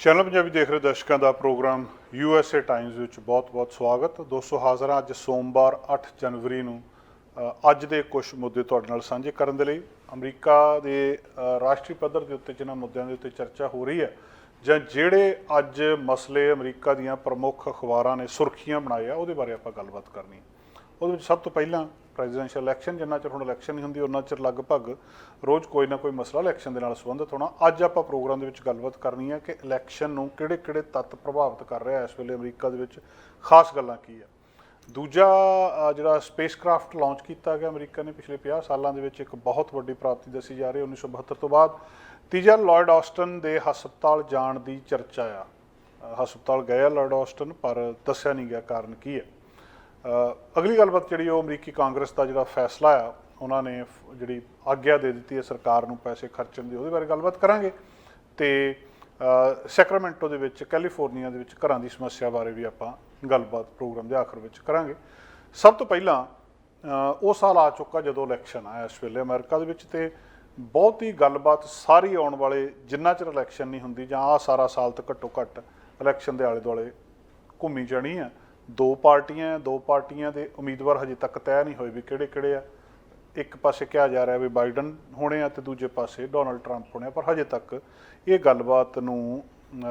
Channel Punjabi ਦੇਖ ਰਹੇ ਦਰਸ਼ਕਾਂ ਦਾ ਪ੍ਰੋਗਰਾਮ ਯੂਐਸਏ ਟਾਈਮਜ਼ ਵਿੱਚ ਬਹੁਤ-ਬਹੁਤ ਸਵਾਗਤ। ਦੋਸਤੋ, ਹਾਜ਼ਰ ਹਾਂ ਅੱਜ ਸੋਮਵਾਰ 8 ਜਨਵਰੀ ਨੂੰ ਅੱਜ ਦੇ ਕੁਝ ਮੁੱਦੇ ਤੁਹਾਡੇ ਨਾਲ ਸਾਂਝੇ ਕਰਨ ਦੇ ਲਈ। ਅਮਰੀਕਾ ਦੇ ਰਾਸ਼ਟਰੀ ਪੱਧਰ ਦੇ ਉੱਤੇ ਜਿਨ੍ਹਾਂ ਮੁੱਦਿਆਂ ਦੇ ਉੱਤੇ ਚਰਚਾ ਹੋ ਰਹੀ ਹੈ, ਜਾਂ ਜਿਹੜੇ ਅੱਜ ਮਸਲੇ ਅਮਰੀਕਾ ਦੀਆਂ ਪ੍ਰਮੁੱਖ ਅਖਬਾਰਾਂ ਨੇ ਸੁਰਖੀਆਂ ਬਣਾਏ ਆ ਉਹਦੇ ਬਾਰੇ ਆਪਾਂ ਗੱਲਬਾਤ ਕਰਨੀ ਹੈ। ਉਹਦੇ ਵਿੱਚ ਸਭ ਤੋਂ ਪਹਿਲਾਂ ਪ੍ਰੈਜ਼ੀਡੈਂਸ਼ੀਅਲ ਇਲੈਕਸ਼ਨ ਜਿੰਨਾ ਚਿਰ ਹੁਣ ਇਲੈਕਸ਼ਨ ਨਹੀਂ ਹੁੰਦੀ, ਉਹਨਾਂ ਚਿਰ ਲਗਭਗ ਰੋਜ਼ ਕੋਈ ਨਾ ਕੋਈ ਮਸਲਾ ਇਲੈਕਸ਼ਨ ਦੇ ਨਾਲ ਸੰਬੰਧਿਤ ਹੋਣਾ। ਅੱਜ ਆਪਾਂ ਪ੍ਰੋਗਰਾਮ ਦੇ ਵਿੱਚ ਗੱਲਬਾਤ ਕਰਨੀ ਹੈ ਕਿ ਇਲੈਕਸ਼ਨ ਨੂੰ ਕਿਹੜੇ-ਕਿਹੜੇ ਤੱਤ ਪ੍ਰਭਾਵਿਤ ਕਰ ਰਿਹਾ ਇਸ ਵੇਲੇ ਅਮਰੀਕਾ ਦੇ ਵਿੱਚ, ਖਾਸ ਗੱਲਾਂ ਕੀ ਆ ਦੂਜਾ ਜਿਹੜਾ ਸਪੇਸਕ੍ਰਾਫਟ ਲਾਂਚ ਕੀਤਾ ਗਿਆ ਅਮਰੀਕਾ ਨੇ ਪਿਛਲੇ 50 ਸਾਲਾਂ ਦੇ ਵਿੱਚ, ਇੱਕ ਬਹੁਤ ਵੱਡੀ ਪ੍ਰਾਪਤੀ ਦੱਸੀ ਜਾ ਰਹੀ ਹੈ 1972 ਤੋਂ ਬਾਅਦ। ਤੀਜਾ ਲਾਰਡ ਆਸਟਨ ਦੇ ਹਸਪਤਾਲ ਜਾਣ ਦੀ ਚਰਚਾ ਆ। ਹਸਪਤਾਲ ਗਏ ਆ ਲਾਰਡ ਆਸਟਨ ਪਰ ਦੱਸਿਆ ਨਹੀਂ ਗਿਆ ਕਾਰਨ ਕੀ ਹੈ। ਅਗਲੀ ਗੱਲਬਾਤ ਜਿਹੜੀ ਉਹ ਅਮਰੀਕੀ ਕਾਂਗਰਸ ਦਾ ਜਿਹੜਾ ਫੈਸਲਾ ਆ, ਉਹਨਾਂ ਨੇ ਜਿਹੜੀ ਆਗਿਆ ਦੇ ਦਿੱਤੀ ਹੈ ਸਰਕਾਰ ਨੂੰ ਪੈਸੇ ਖਰਚਣ ਦੀ, ਉਹਦੇ ਬਾਰੇ ਗੱਲਬਾਤ ਕਰਾਂਗੇ। ਤੇ ਸੈਕਰਾਮੈਂਟੋ ਦੇ ਵਿੱਚ, ਕੈਲੀਫੋਰਨੀਆ ਦੇ ਵਿੱਚ ਘਰਾਂ ਦੀ ਸਮੱਸਿਆ ਬਾਰੇ ਵੀ ਆਪਾਂ ਗੱਲਬਾਤ ਪ੍ਰੋਗਰਾਮ ਦੇ ਆਖਰ ਵਿੱਚ ਕਰਾਂਗੇ। ਸਭ ਤੋਂ ਪਹਿਲਾਂ ਉਹ ਸਾਲ ਆ ਚੁੱਕਾ ਜਦੋਂ ਇਲੈਕਸ਼ਨ ਆਇਆ ਇਸ ਵੇਲੇ ਅਮਰੀਕਾ ਦੇ ਵਿੱਚ, ਤੇ ਬਹੁਤ ਹੀ ਗੱਲਬਾਤ ਸਾਰੀ ਆਉਣ ਵਾਲੇ ਜਿੰਨਾ ਚਿਰ ਇਲੈਕਸ਼ਨ ਨਹੀਂ ਹੁੰਦੀ ਜਾਂ ਆ ਸਾਰਾ ਸਾਲ ਤੱਕ ਘੱਟੋ ਘੱਟ ਇਲੈਕਸ਼ਨ ਦੇ ਆਲੇ ਦੁਆਲੇ ਘੁੰਮੀ ਜਾਣੀ ਆ ਦੋ ਪਾਰਟੀਆਂ ਦੋ ਪਾਰਟੀਆਂ ਦੇ ਉਮੀਦਵਾਰ ਹਜੇ ਤੱਕ ਤੈਅ ਨਹੀਂ ਹੋਏ ਵੀ ਕਿਹੜੇ ਕਿਹੜੇ ਆ। ਇੱਕ ਪਾਸੇ ਕਿਹਾ ਜਾ ਰਿਹਾ ਵੀ ਬਾਈਡਨ ਹੋਣੇ ਆ ਤੇ ਦੂਜੇ ਪਾਸੇ ਡੋਨਲਡ ਟਰੰਪ ਹੋਣੇ ਆ, ਪਰ ਹਜੇ ਤੱਕ ਇਹ ਗੱਲਬਾਤ ਨੂੰ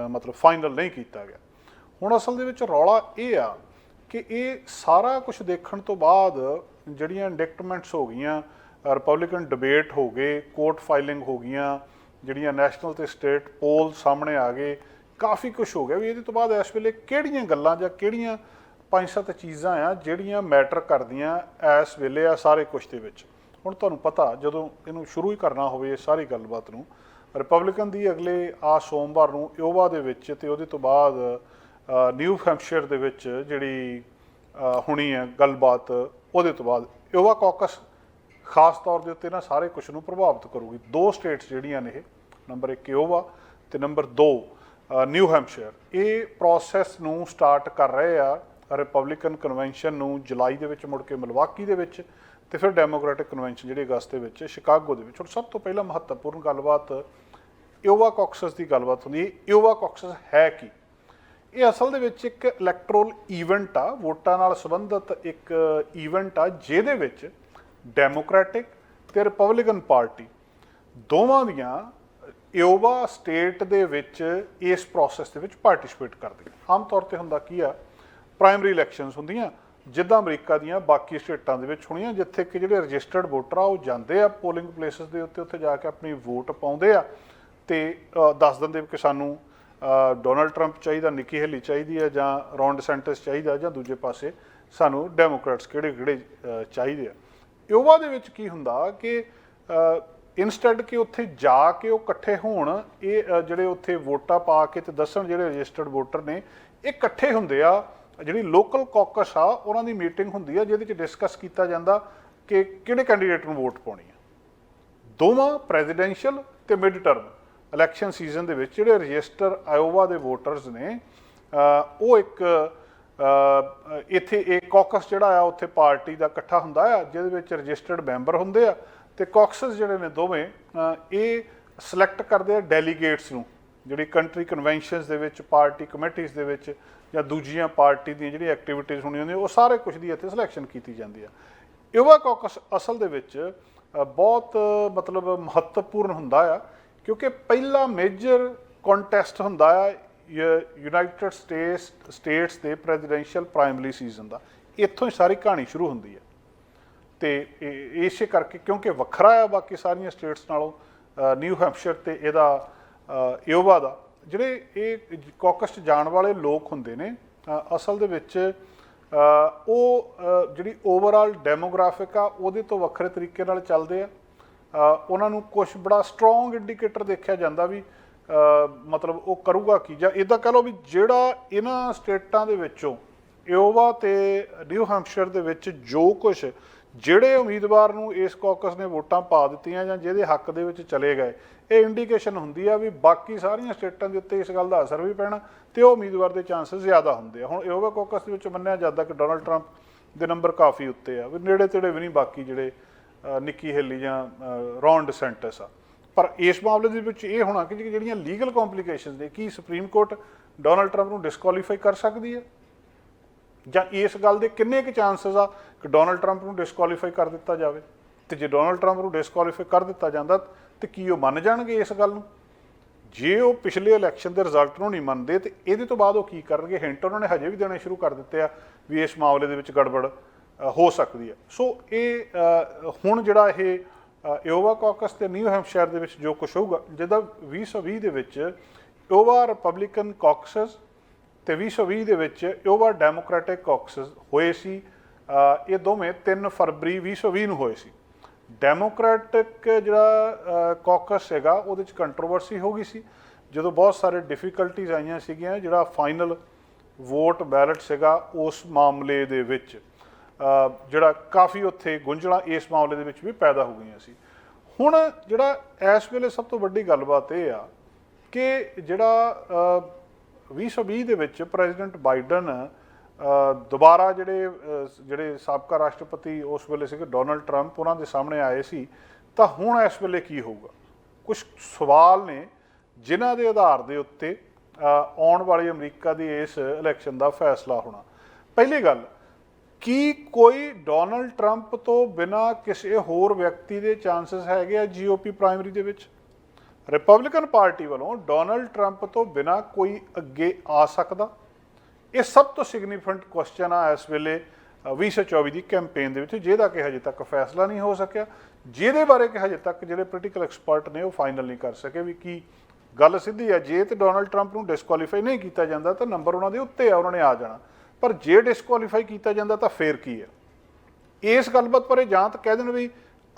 ਮਤਲਬ ਫਾਈਨਲ ਨਹੀਂ ਕੀਤਾ ਗਿਆ। ਹੁਣ ਅਸਲ ਦੇ ਵਿੱਚ ਰੌਲਾ ਇਹ ਆ ਕਿ ਇਹ ਸਾਰਾ ਕੁਝ ਦੇਖਣ ਤੋਂ ਬਾਅਦ ਜਿਹੜੀਆਂ ਇੰਡਿਕਟਮੈਂਟਸ ਹੋ ਗਈਆਂ ਰਿਪਬਲਿਕਨ ਡਿਬੇਟ ਹੋ ਗਏ ਕੋਰਟ ਫਾਈਲਿੰਗ ਹੋ ਗਈਆਂ, ਜਿਹੜੀਆਂ ਨੈਸ਼ਨਲ ਤੇ ਸਟੇਟ ਪੋਲ ਸਾਹਮਣੇ ਆ ਗਏ, ਕਾਫੀ ਕੁਝ ਹੋ ਗਿਆ ਵੀ ਇਹਦੇ ਤੋਂ ਬਾਅਦ ਇਸ ਵੇਲੇ ਕਿਹੜੀਆਂ ਗੱਲਾਂ ਜਾਂ ਕਿਹੜੀਆਂ ਪੰਜ ਸੱਤ ਚੀਜ਼ਾਂ ਆ ਜਿਹੜੀਆਂ ਮੈਟਰ ਕਰਦੀਆਂ ਇਸ ਵੇਲੇ ਆ ਸਾਰੇ ਕੁਝ ਦੇ ਵਿੱਚ। ਹੁਣ ਤੁਹਾਨੂੰ ਪਤਾ, ਜਦੋਂ ਇਹਨੂੰ ਸ਼ੁਰੂ ਹੀ ਕਰਨਾ ਹੋਵੇ ਸਾਰੀ ਗੱਲਬਾਤ ਨੂੰ ਰਿਪਬਲਿਕਨ ਦੀ ਅਗਲੇ ਆ ਸੋਮਵਾਰ ਨੂੰ ਯੋਵਾ ਦੇ ਵਿੱਚ ਤੇ ਉਹਦੇ ਤੋਂ ਬਾਅਦ ਨਿਊ ਹੈਂਪਸ਼ਾਇਰ ਦੇ ਵਿੱਚ ਜਿਹੜੀ ਹੋਣੀ ਹੈ ਗੱਲਬਾਤ, ਉਹਦੇ ਤੋਂ ਬਾਅਦ ਯੋਵਾ ਕੌਕਸ ਖਾਸ ਤੌਰ ਦੇ ਉੱਤੇ ਨਾ ਸਾਰੇ ਕੁਝ ਨੂੰ ਪ੍ਰਭਾਵਿਤ ਕਰੂਗੀ। ਦੋ ਸਟੇਟਸ ਜਿਹੜੀਆਂ ਨੇ ਇਹ, ਨੰਬਰ 1 ਯੋਵਾ ਤੇ ਨੰਬਰ 2 ਨਿਊ ਹੈਂਪਸ਼ਾਇਰ ਇਹ ਪ੍ਰੋਸੈਸ ਨੂੰ ਸਟਾਰਟ ਕਰ ਰਹੇ ਆ ਰਿਪਬਲਿਕਨ ਕਨਵੈਨਸ਼ਨ ਨੂੰ ਜੁਲਾਈ ਦੇ ਵਿੱਚ ਮੁੜ ਕੇ ਮਿਲਵਾਕੀ ਦੇ ਵਿੱਚ ਤੇ ਫਿਰ ਡੈਮੋਕ੍ਰੈਟਿਕ ਕਨਵੈਨਸ਼ਨ ਜਿਹੜੀ ਅਗਸਤ ਦੇ ਵਿੱਚ ਸ਼ਿਕਾਗੋ ਦੇ ਵਿੱਚ। ਹੁਣ ਸਭ ਤੋਂ ਪਹਿਲਾਂ ਮਹੱਤਵਪੂਰਨ ਗੱਲਬਾਤ ਯੋਵਾ ਕਾਕਸਸ ਦੀ ਗੱਲਬਾਤ ਹੁੰਦੀ ਹੈ। ਯੋਵਾ ਕਾਕਸਸ ਹੈ ਕੀ? ਇਹ ਅਸਲ ਦੇ ਵਿੱਚ ਇੱਕ ਇਲੈਕਟਰਲ ਇਵੈਂਟ ਆ। ਵੋਟਾਂ ਨਾਲ ਸੰਬੰਧਿਤ ਇੱਕ ਇਵੈਂਟ ਆ, ਜਿਹਦੇ ਵਿੱਚ ਡੈਮੋਕ੍ਰੈਟਿਕ ਤੇ ਰਿਪਬਲਿਕਨ ਪਾਰਟੀ ਦੋਵਾਂ ਦੀਆਂ ਯੋਵਾ ਸਟੇਟ ਦੇ ਵਿੱਚ ਇਸ ਪ੍ਰੋਸੈਸ ਦੇ ਵਿੱਚ ਪਾਰਟਿਸਿਪੇਟ ਕਰਦੀਆਂ ਆਮ ਤੌਰ ਤੇ ਹੁੰਦਾ ਕੀ ਆ? ਪ੍ਰਾਇਮਰੀ ਇਲੈਕਸ਼ਨਸ ਹੁੰਦੀਆਂ, ਜਿੱਦਾਂ ਅਮਰੀਕਾ ਦੀਆਂ ਬਾਕੀ ਸਟੇਟਾਂ ਦੇ ਵਿੱਚ ਹੋਣੀਆਂ, ਜਿੱਥੇ ਕਿ ਜਿਹੜੇ ਰਜਿਸਟਰਡ ਵੋਟਰ ਆ, ਉਹ ਜਾਂਦੇ ਆ ਪੋਲਿੰਗ ਪਲੇਸਸ ਦੇ ਉੱਤੇ, ਉੱਥੇ ਜਾ ਕੇ ਆਪਣੀ ਵੋਟ ਪਾਉਂਦੇ ਆ। ਤੇ ਦੱਸ ਦਿੰਦੇ ਕਿ ਸਾਨੂੰ ਡੋਨਲਡ ਟਰੰਪ ਚਾਹੀਦਾ ਨਿੱਕੀ ਹੈਲੀ ਚਾਹੀਦੀ ਹੈ ਜਾਂ ਰੌਨ ਡੈਸੈਂਟਸ ਚਾਹੀਦਾ, ਜਾਂ ਦੂਜੇ ਪਾਸੇ ਸਾਨੂੰ ਡੈਮੋਕ੍ਰੈਟਸ ਕਿਹੜੇ ਕਿਹੜੇ ਚਾਹੀਦੇ ਆ। ਇਓਵਾ ਦੇ ਵਿੱਚ ਕੀ ਹੁੰਦਾ ਕਿ ਇਨਸਟੈਡ ਕਿ ਉੱਥੇ ਜਾ ਕੇ ਉਹ ਇਕੱਠੇ ਹੋਣ, ਇਹ ਜਿਹੜੇ ਉੱਥੇ ਵੋਟਾਂ ਪਾ ਕੇ ਤੇ ਦੱਸਣ ਜਿਹੜੇ ਰਜਿਸਟਰਡ ਵੋਟਰ ਨੇ, ਇਹ ਇਕੱਠੇ ਹੁੰਦੇ ਆ ਜਿਹੜੀ ਲੋਕਲ ਕਾਕਸ ਆ, ਉਹਨਾਂ ਦੀ ਮੀਟਿੰਗ ਹੁੰਦੀ ਆ, ਜਿਹਦੇ ਵਿੱਚ ਡਿਸਕਸ ਕੀਤਾ ਜਾਂਦਾ ਕਿ ਕਿਹੜੇ ਕੈਂਡੀਡੇਟ ਨੂੰ ਵੋਟ ਪਾਉਣੀ ਆ। ਦੋਵਾਂ ਪ੍ਰੈਜ਼ੀਡੈਂਸ਼ੀਅਲ ਤੇ ਮਿਡ ਟਰਮ ਇਲੈਕਸ਼ਨ ਸੀਜ਼ਨ ਦੇ ਵਿੱਚ ਜਿਹੜੇ ਰਜਿਸਟਰ ਆਇਓਵਾ ਦੇ ਵੋਟਰਸ ਨੇ ਉਹ ਇੱਕ ਇੱਥੇ ਇਹ ਕਾਕਸ ਜਿਹੜਾ ਆ, ਉੱਥੇ ਪਾਰਟੀ ਦਾ ਇਕੱਠਾ ਹੁੰਦਾ ਆ, ਜਿਹਦੇ ਵਿੱਚ ਰਜਿਸਟਰਡ ਮੈਂਬਰ ਹੁੰਦੇ ਆ ਤੇ ਕਾਕਸਸ ਜਿਹੜੇ ਨੇ ਦੋਵੇਂ ਇਹ ਸਿਲੈਕਟ ਕਰਦੇ ਆ ਡੈਲੀਗੇਟਸ ਨੂੰ, ਜਿਹੜੀ ਕੰਟਰੀ ਕਨਵੈਨਸ਼ਨਸ ਦੇ ਵਿੱਚ ਪਾਰਟੀ ਕਮੇਟੀਆਂ ਦੇ ਵਿੱਚ ਜਾਂ ਦੂਜੀਆਂ ਪਾਰਟੀ ਦੀਆਂ ਜਿਹੜੀਆਂ ਐਕਟੀਵਿਟੀਜ਼ ਹੋਣੀਆਂ ਹੁੰਦੀਆਂ ਉਹ ਸਾਰੇ ਕੁਝ ਦੀ ਇੱਥੇ ਸਿਲੈਕਸ਼ਨ ਕੀਤੀ ਜਾਂਦੀ ਆ। ਯੁਵਾ ਕੌਕਸ ਅਸਲ ਦੇ ਵਿੱਚ ਬਹੁਤ, ਮਤਲਬ ਮਹੱਤਵਪੂਰਨ ਹੁੰਦਾ ਆ, ਕਿਉਂਕਿ ਪਹਿਲਾ ਮੇਜਰ ਕੰਟੈਸਟ ਹੁੰਦਾ ਆ ਯੂਨਾਈਟਿਡ ਸਟੇਟਸ ਸਟੇਟਸ ਦੇ ਪ੍ਰੈਜ਼ੀਡੈਂਸ਼ੀਅਲ ਪ੍ਰਾਇਮਰੀ ਸੀਜ਼ਨ ਦਾ। ਇੱਥੋਂ ਹੀ ਸਾਰੀ ਕਹਾਣੀ ਸ਼ੁਰੂ ਹੁੰਦੀ ਹੈ ਤੇ ਇਸੇ ਕਰਕੇ ਕਿਉਂਕਿ ਵੱਖਰਾ ਆ ਬਾਕੀ ਸਾਰੀਆਂ ਸਟੇਟਸ ਨਾਲੋਂ ਨਿਊ ਹੈਂਪਸ਼ਾਇਰ ਤੇ ਇਹਦਾ ਯੋਵਾ ਦਾ। ਜਿਹੜੇ ਇਹ ਕਾਕਸ 'ਚ ਜਾਣ ਵਾਲੇ ਲੋਕ ਹੁੰਦੇ ਨੇ ਅਸਲ ਦੇ ਵਿੱਚ ਉਹ ਜਿਹੜੀ ਓਵਰਆਲ ਡੈਮੋਗ੍ਰਾਫਿਕ ਆ, ਉਹਦੇ ਤੋਂ ਵੱਖਰੇ ਤਰੀਕੇ ਨਾਲ ਚੱਲਦੇ ਆ। ਉਹਨਾਂ ਨੂੰ ਕੁਝ ਬੜਾ ਸਟਰੋਂਗ ਇੰਡੀਕੇਟਰ ਦੇਖਿਆ ਜਾਂਦਾ ਵੀ ਮਤਲਬ ਉਹ ਕਰੂਗਾ ਕੀ, ਜਾਂ ਇਦਾਂ ਕਹ ਲਓ ਵੀ ਜਿਹੜਾ ਇਹਨਾਂ ਸਟੇਟਾਂ ਦੇ ਵਿੱਚੋਂ ਇਓਵਾ ਤੇ ਨਿਊ ਹੈਂਪਸ਼ਾਇਰ ਦੇ ਵਿੱਚ ਜੋ ਕੁਝ ਜਿਹੜੇ ਉਮੀਦਵਾਰ ਨੂੰ ਇਸ ਕਾਕਸ ਨੇ ਵੋਟਾਂ ਪਾ ਦਿੱਤੀਆਂ ਜਾਂ ਜਿਹਦੇ ਹੱਕ ਦੇ ਵਿੱਚ ਚਲੇ ਗਏ ਇਹ ਇੰਡੀਕੇਸ਼ਨ ਹੁੰਦੀ ਆ ਵੀ ਬਾਕੀ ਸਾਰੀਆਂ ਸਟੇਟਾਂ ਦੇ ਉੱਤੇ ਇਸ ਗੱਲ ਦਾ ਅਸਰ ਵੀ ਪੈਣਾ ਤੇ ਉਹ ਉਮੀਦਵਾਰ ਦੇ ਚਾਂਸਸ ਜ਼ਿਆਦਾ ਹੁੰਦੇ ਆ। ਹੁਣ ਇਓਵਾ ਕਾਕਸ ਦੇ ਵਿੱਚ ਮੰਨਿਆ ਜਾਂਦਾ ਕਿ ਡੋਨਲਡ ਟਰੰਪ ਦੇ ਨੰਬਰ ਕਾਫੀ ਉੱਤੇ ਆ ਵੀ ਨੇੜੇ ਤੇੜੇ ਵੀ ਨਹੀਂ ਬਾਕੀ ਜਿਹੜੇ ਨਿੱਕੀ ਹੇਲੀ ਜਾਂ ਅ, ਰੌਨ ਡਿਸੈਂਟਸ ਆ। ਪਰ ਇਸ ਮਾਮਲੇ ਦੇ ਵਿੱਚ ਇਹ ਹੋਣਾ ਕਿ ਜਿਹੜੀਆਂ ਲੀਗਲ ਕੰਪਲਿਕੇਸ਼ਨਸ ਨੇ ਕੀ ਸੁਪਰੀਮ ਕੋਰਟ ਡੋਨਲਡ ਟਰੰਪ ਨੂੰ ਡਿਸਕੁਆਲੀਫਾਈ ਕਰ ਸਕਦੀ ਹੈ ਜਾਂ ਇਸ ਗੱਲ ਦੇ ਕਿੰਨੇ ਕੁ ਚਾਂਸਸ ਆ ਕਿ ਡੋਨਲਡ ਟਰੰਪ ਨੂੰ ਡਿਸਕੁਆਲੀਫਾਈ ਕਰ ਦਿੱਤਾ ਜਾਵੇ? ਤੇ ਜੇ ਡੋਨਲਡ ਟਰੰਪ ਨੂੰ ਡਿਸਕੁਆਲੀਫਾਈ ਕਰ ਦਿੱਤਾ ਜਾਂਦਾ, ਤੇ ਕੀ ਉਹ ਮੰਨ ਜਾਣਗੇ ਇਸ ਗੱਲ ਨੂੰ? ਜੇ ਉਹ ਪਿਛਲੇ ਇਲੈਕਸ਼ਨ ਦੇ ਰਿਜ਼ਲਟ ਨੂੰ ਨਹੀਂ ਮੰਨਦੇ, ਤੇ ਇਹਦੇ ਤੋਂ ਬਾਅਦ ਉਹ ਕੀ ਕਰਨਗੇ? ਹਿੰਟ ਉਹਨਾਂ ਨੇ ਹਜੇ ਵੀ ਦੇਣੇ ਸ਼ੁਰੂ ਕਰ ਦਿੱਤੇ ਆ ਵੀ ਇਸ ਮਾਮਲੇ ਦੇ ਵਿੱਚ ਗੜਬੜ ਹੋ ਸਕਦੀ ਹੈ। ਸੋ ਇਹ ਹੁਣ ਜਿਹੜਾ ਇਹ ਇਓਵਾ ਕਾਕਸ ਤੇ ਨਿਊ ਹੈਂਪਸ਼ਾਇਰ ਦੇ ਵਿੱਚ ਜੋ ਕੁਝ ਹੋਊਗਾ ਜਿਹਦਾ 2020 ਦੇ ਵਿੱਚ ਇਓਵਾ ਰਿਪਬਲਿਕਨ ਕਾਕਸਸ ਤੇ 2020 ਦੇ ਵਿੱਚ ਇਓਵਾ ਡੈਮੋਕ੍ਰੈਟਿਕ ਕਾਕਸਸ ਹੋਏ ਸੀ ਇਹ ਦੋਵੇਂ 3 ਫਰਵਰੀ 2020 ਨੂੰ ਹੋਏ ਸੀ। ਡੈਮੋਕ੍ਰੈਟਿਕ ਜਿਹੜਾ ਕਾਕਸ ਹੈਗਾ, ਉਹਦੇ ਚ ਕੰਟਰੋਵਰਸੀ ਹੋ ਗਈ ਸੀ। ਜਦੋਂ ਬਹੁਤ ਸਾਰੇ ਡਿਫਿਕਲਟੀਜ਼ ਆਈਆਂ ਸੀਗੀਆਂ, ਜਿਹੜਾ ਫਾਈਨਲ ਵੋਟ ਬੈਲਟ ਸੀਗਾ ਉਸ ਮਾਮਲੇ ਦੇ ਵਿੱਚ ਜਿਹੜਾ ਕਾਫੀ ਉੱਥੇ ਗੁੰਝਲਾਂ ਇਸ ਮਾਮਲੇ ਦੇ ਵਿੱਚ ਵੀ ਪੈਦਾ ਹੋ ਗਈਆਂ ਸੀ। ਹੁਣ ਜਿਹੜਾ ਇਸ ਵੇਲੇ ਸਭ ਤੋਂ ਵੱਡੀ ਗੱਲਬਾਤ ਇਹ ਆ ਕਿ ਜਿਹੜਾ 2020 ਦੇ ਵਿੱਚ ਪ੍ਰੈਜ਼ੀਡੈਂਟ ਬਾਈਡਨ ਦੁਬਾਰਾ ਜਿਹੜੇ ਜਿਹੜੇ ਸਾਬਕਾ ਰਾਸ਼ਟਰਪਤੀ ਉਸ ਵੇਲੇ ਸੀਗੇ ਡੋਨਲਡ ਟਰੰਪ, ਉਹਨਾਂ ਦੇ ਸਾਹਮਣੇ ਆਏ ਸੀ, ਤਾਂ ਹੁਣ ਇਸ ਵੇਲੇ ਕੀ ਹੋਊਗਾ? ਕੁਝ ਸਵਾਲ ਨੇ ਜਿਨ੍ਹਾਂ ਦੇ ਆਧਾਰ ਦੇ ਉੱਤੇ ਆਉਣ ਵਾਲੀ ਅਮਰੀਕਾ ਦੀ ਇਸ ਇਲੈਕਸ਼ਨ ਦਾ ਫੈਸਲਾ ਹੋਣਾ। ਪਹਿਲੀ ਗੱਲ, ਕੀ ਕੋਈ ਡੋਨਲਡ ਟਰੰਪ ਤੋਂ ਬਿਨਾ ਕਿਸੇ ਹੋਰ ਵਿਅਕਤੀ ਦੇ ਚਾਂਸਸ ਹੈਗੇ ਆ ਜੀਓਪੀ ਪ੍ਰਾਇਮਰੀ ਦੇ ਵਿੱਚ? ਰਿਪਬਲਿਕਨ ਪਾਰਟੀ ਵੱਲੋਂ ਡੋਨਲਡ ਟਰੰਪ ਤੋਂ ਬਿਨਾ ਕੋਈ ਅੱਗੇ ਆ ਸਕਦਾ? ਇਹ ਸਭ ਤੋਂ ਸਿਗਨੀਫੀਕੈਂਟ ਕੁਐਸਚਨ ਆ ਇਸ ਵੇਲੇ ਅ, 2024 ਦੀ ਕੈਂਪੇਨ ਦੇ ਵਿੱਚ ਜਿਹਦਾ ਕਿ ਹਜੇ ਤੱਕ ਫੈਸਲਾ ਨਹੀਂ ਹੋ ਸਕਿਆ। ਜਿਹਦੇ ਬਾਰੇ ਕਿ ਹਜੇ ਤੱਕ ਜਿਹੜੇ ਪੋਲੀਟੀਕਲ ਐਕਸਪਰਟ ਨੇ ਉਹ ਫਾਈਨਲ ਨਹੀਂ ਕਰ ਸਕੇ ਵੀ ਕੀ ਗੱਲ ਸਿੱਧੀ ਆ। ਜੇ ਤੇ ਡੋਨਲਡ ਟਰੰਪ ਨੂੰ ਡਿਸਕੁਆਲੀਫਾਈ ਨਹੀਂ ਕੀਤਾ ਜਾਂਦਾ ਤਾਂ ਨੰਬਰ ਉਹਨਾਂ ਦੇ ਉੱਤੇ ਆ ਉਹਨਾਂ ਨੇ ਆ ਜਾਣਾ। ਪਰ ਜੇ ਡਿਸਕੁਆਲੀਫਾਈ ਕੀਤਾ ਜਾਂਦਾ ਤਾਂ ਫੇਰ ਕੀ ਹੈ ਇਸ ਗੱਲਬਾਤ ਪਰ ਜਾਂ ਤਾਂ ਕਹਿ ਦੇਣ ਵੀ